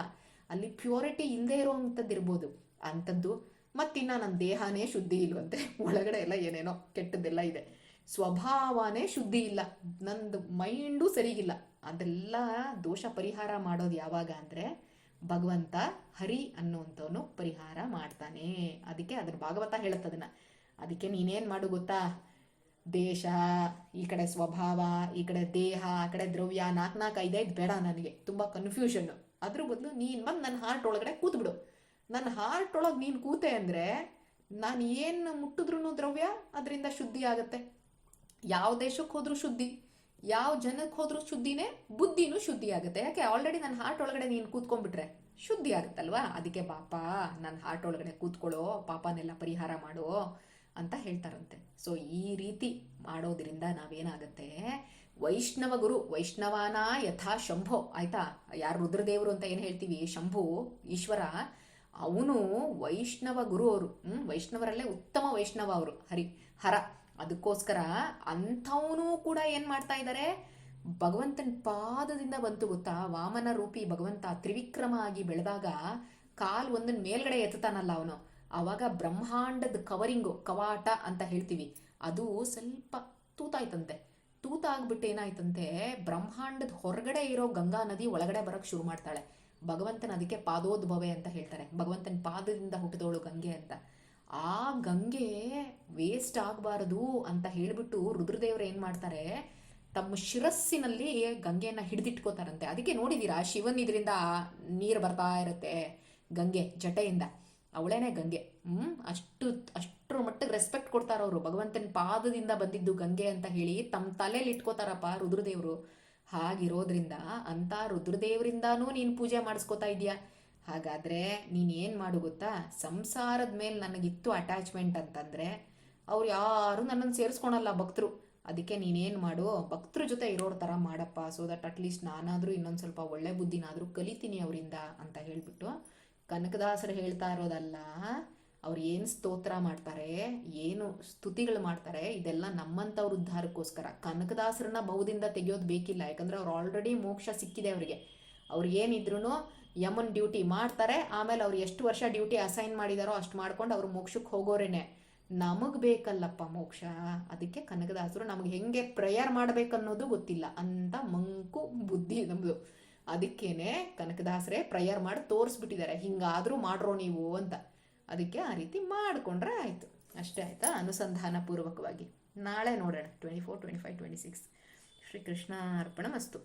ಅಲ್ಲಿ ಪ್ಯೂರಿಟಿ ಇಲ್ಲದೆ ಇರೋ ಅಂಥದ್ದು ಇರ್ಬೋದು ಅಂಥದ್ದು ಮತ್ತಿನ್ನ ನನ್ನ ದೇಹನೇ ಶುದ್ಧಿ ಇಲ್ವಂತೆ. ಒಳಗಡೆ ಎಲ್ಲ ಏನೇನೋ ಕೆಟ್ಟದ್ದೆಲ್ಲ ಇದೆ. ಸ್ವಭಾವನೇ ಶುದ್ಧಿ ಇಲ್ಲ. ನಂದು ಮೈಂಡು ಸರಿಗಿಲ್ಲ. ಅದೆಲ್ಲ ದೋಷ ಪರಿಹಾರ ಮಾಡೋದು ಯಾವಾಗ ಅಂದರೆ ಭಗವಂತ ಹರಿ ಅನ್ನುವಂಥವನು ಪರಿಹಾರ ಮಾಡ್ತಾನೆ. ಅದಕ್ಕೆ ಅದ್ರ ಭಾಗವತ ಹೇಳುತ್ತದನ್ನ ಅದಕ್ಕೆ ನೀನೇನು ಮಾಡು ಗೊತ್ತಾ? ದೇಶ, ಈ ಕಡೆ ಸ್ವಭಾವ, ಈ ಕಡೆ ದೇಹ, ಆ ಕಡೆ ದ್ರವ್ಯ ನಾಲ್ಕು ನಾಲ್ಕು ಐದೈದು ಬೇಡ ನನಗೆ. ತುಂಬ ಕನ್ಫ್ಯೂಷನ್ನು ಅದ್ರ ಬದಲು ನೀನು ಬಂದು ನನ್ನ ಹಾರ್ಟ್ ಒಳಗಡೆ ಕೂತ್ಬಿಡು. ನನ್ನ ಹಾರ್ಟ್ ಒಳಗೆ ನೀನು ಕೂತೆ ಅಂದರೆ ನಾನು ಏನು ಮುಟ್ಟಿದ್ರು ದ್ರವ್ಯ ಅದರಿಂದ ಶುದ್ಧಿ ಆಗುತ್ತೆ. ಯಾವ ದೇಶಕ್ಕೆ ಹೋದ್ರೂ ಶುದ್ಧಿ, ಯಾವ ಜನಕ್ಕೆ ಹೋದ್ರೂ ಶುದ್ಧಿನೇ ಬುದ್ಧಿನೂ ಶುದ್ಧಿ ಆಗುತ್ತೆ. ಯಾಕೆ? ಆಲ್ರೆಡಿ ನನ್ನ ಹಾರ್ಟ್ ಒಳಗಡೆ ನೀನು ಕೂತ್ಕೊಂಡ್ಬಿಟ್ರೆ ಶುದ್ಧಿ ಆಗುತ್ತಲ್ವಾ? ಅದಕ್ಕೆ ಪಾಪ ನನ್ನ ಹಾರ್ಟ್ ಒಳಗಡೆ ಕೂತ್ಕೊಳ್ಳೋ, ಪಾಪನೆಲ್ಲ ಪರಿಹಾರ ಮಾಡೋ ಅಂತ ಹೇಳ್ತಾರಂತೆ. ಸೊ ಈ ರೀತಿ ಮಾಡೋದ್ರಿಂದ ನಾವೇನಾಗುತ್ತೆ? ವೈಷ್ಣವ ಗುರು ವೈಷ್ಣವಾನ ಯಥಾ ಶಂಭೋ. ಆಯ್ತಾ? ಯಾರು ರುದ್ರದೇವರು ಅಂತ ಏನು ಹೇಳ್ತೀವಿ? ಶಂಭು, ಈಶ್ವರ ಅವನು ವೈಷ್ಣವ ಗುರು ಅವರು ಹ್ಮ್, ವೈಷ್ಣವರಲ್ಲೇ ಉತ್ತಮ ವೈಷ್ಣವ ಅವರು. ಹರಿ, ಹರ. ಅದಕ್ಕೋಸ್ಕರ ಅಂಥವನು ಕೂಡ ಏನು ಮಾಡ್ತಾ ಇದ್ದಾರೆ ಭಗವಂತನ ಪಾದದಿಂದ ಬಂತು ಗೊತ್ತಾ? ವಾಮನ ರೂಪಿ ಭಗವಂತ ತ್ರಿವಿಕ್ರಮ ಆಗಿ ಬೆಳೆದಾಗ ಕಾಲು ಒಂದನ್ ಮೇಲ್ಗಡೆ ಎತ್ತಾನಲ್ಲ ಅವನು. ಆವಾಗ ಬ್ರಹ್ಮಾಂಡದ ಕವರಿಂಗು, ಕವಾಟ ಅಂತ ಹೇಳ್ತೀವಿ. ಅದು ಸ್ವಲ್ಪ ತೂತಾಯ್ತಂತೆ. ತೂತ ಆಗ್ಬಿಟ್ಟು ಏನಾಯ್ತಂತೆ? ಬ್ರಹ್ಮಾಂಡದ ಹೊರಗಡೆ ಇರೋ ಗಂಗಾ ನದಿ ಒಳಗಡೆ ಬರಕ್ಕೆ ಶುರು ಮಾಡ್ತಾಳೆ. ಭಗವಂತನ ಅದಕ್ಕೆ ಪಾದೋದ್ಭವೆ ಅಂತ ಹೇಳ್ತಾರೆ. ಭಗವಂತನ ಪಾದದಿಂದ ಹುಟ್ಟಿದವಳು ಗಂಗೆ ಅಂತ. ಆ ಗಂಗೆ ವೇಸ್ಟ್ ಆಗಬಾರದು ಅಂತ ಹೇಳಿಬಿಟ್ಟು ರುದ್ರದೇವರು ಏನು ಮಾಡ್ತಾರೆ? ತಮ್ಮ ಶಿರಸ್ಸಿನಲ್ಲಿ ಗಂಗೆಯನ್ನು ಹಿಡಿದಿಟ್ಕೋತಾರಂತೆ. ಅದಕ್ಕೆ ನೋಡಿದ್ದೀರಾ ಶಿವನ್ ಇದರಿಂದ ನೀರು ಬರ್ತಾ ಇರುತ್ತೆ ಗಂಗೆ ಜಟೆಯಿಂದ. ಅವಳೇನೆ ಗಂಗೆ. ಹ್ಮ್, ಅಷ್ಟು, ಅಷ್ಟರ ಮಟ್ಟಿಗೆ ರೆಸ್ಪೆಕ್ಟ್ ಕೊಡ್ತಾರ ಅವರು ಭಗವಂತನ ಪಾದದಿಂದ ಬಂದಿದ್ದು ಗಂಗೆ ಅಂತ ಹೇಳಿ ತಮ್ಮ ತಲೆಯಲ್ಲಿ ಇಟ್ಕೋತಾರಪ್ಪ ರುದ್ರದೇವರು. ಹಾಗಿರೋದ್ರಿಂದ ಅಂಥ ರುದ್ರದೇವರಿಂದಾನೂ ನೀನು ಪೂಜೆ ಮಾಡಿಸ್ಕೋತಾ ಇದೀಯಾ ಹಾಗಾದ್ರೆ ನೀನು ಏನು ಮಾಡು ಗೊತ್ತಾ? ಸಂಸಾರದ ಮೇಲೆ ನನಗಿತ್ತು ಅಟ್ಯಾಚ್ಮೆಂಟ್ ಅಂತಂದ್ರೆ ಅವ್ರು ಯಾರು ನನ್ನನ್ನು ಸೇರಿಸ್ಕೊಳಲ್ಲ ಭಕ್ತರು. ಅದಕ್ಕೆ ನೀನೇನು ಮಾಡು, ಭಕ್ತರ ಜೊತೆ ಇರೋರ ಥರ ಮಾಡಪ್ಪ ಸೊ ದಟ್ ಅಟ್ಲೀಸ್ಟ್ ನಾನಾದರೂ ಇನ್ನೊಂದು ಸ್ವಲ್ಪ ಒಳ್ಳೆ ಬುದ್ಧಿನಾದರೂ ಕಲಿತೀನಿ ಅವರಿಂದ ಅಂತ ಹೇಳಿಬಿಟ್ಟು ಕನಕದಾಸರು ಹೇಳ್ತಾ ಇರೋದಲ್ಲ ಅವ್ರು ಏನು ಸ್ತೋತ್ರ ಮಾಡ್ತಾರೆ, ಏನು ಸ್ತುತಿಗಳು ಮಾಡ್ತಾರೆ, ಇದೆಲ್ಲ ನಮ್ಮಂಥವ್ರ ಉದ್ಧಾರಕ್ಕೋಸ್ಕರ. ಕನಕದಾಸರನ್ನ ಬಹುದಿಂದ ತೆಗೆಯೋದು ಬೇಕಿಲ್ಲ, ಯಾಕಂದ್ರೆ ಅವ್ರು ಆಲ್ರೆಡಿ ಮೋಕ್ಷ ಸಿಕ್ಕಿದೆ ಅವರಿಗೆ. ಅವ್ರು ಏನಿದ್ರು ಯಮನ್ ಡ್ಯೂಟಿ ಮಾಡ್ತಾರೆ, ಆಮೇಲೆ ಅವ್ರು ಎಷ್ಟು ವರ್ಷ ಡ್ಯೂಟಿ ಅಸೈನ್ ಮಾಡಿದಾರೋ ಅಷ್ಟು ಮಾಡ್ಕೊಂಡು ಅವ್ರು ಮೋಕ್ಷಕ್ಕೆ ಹೋಗೋರೇನೆ. ನಮಗೆ ಬೇಕಲ್ಲಪ್ಪ ಮೋಕ್ಷ? ಅದಕ್ಕೆ ಕನಕದಾಸರು ನಮಗೆ ಹೆಂಗೆ ಪ್ರೇಯರ್ ಮಾಡಬೇಕನ್ನೋದು ಗೊತ್ತಿಲ್ಲ. ಅಂತ ಮಂಕು ಬುದ್ಧಿ ನಮ್ಮದು ಅದಕ್ಕೇನೆ ಕನಕದಾಸರೇ ಪ್ರೇಯರ್ ಮಾಡಿ ತೋರಿಸ್ಬಿಟ್ಟಿದ್ದಾರೆ. ಹಿಂಗಾದರೂ ಮಾಡ್ರೋ ನೀವು ಅಂತ. ಅದಕ್ಕೆ ಆ ರೀತಿ ಮಾಡಿಕೊಂಡ್ರೆ ಆಯಿತು. ಅಷ್ಟೇ ಆಯಿತಾ? ಅನುಸಂಧಾನ ಪೂರ್ವಕವಾಗಿ ನಾಳೆ ನೋಡೋಣ. Twenty four twenty five twenty six Shri Krishna Arpana ಮಸ್ತು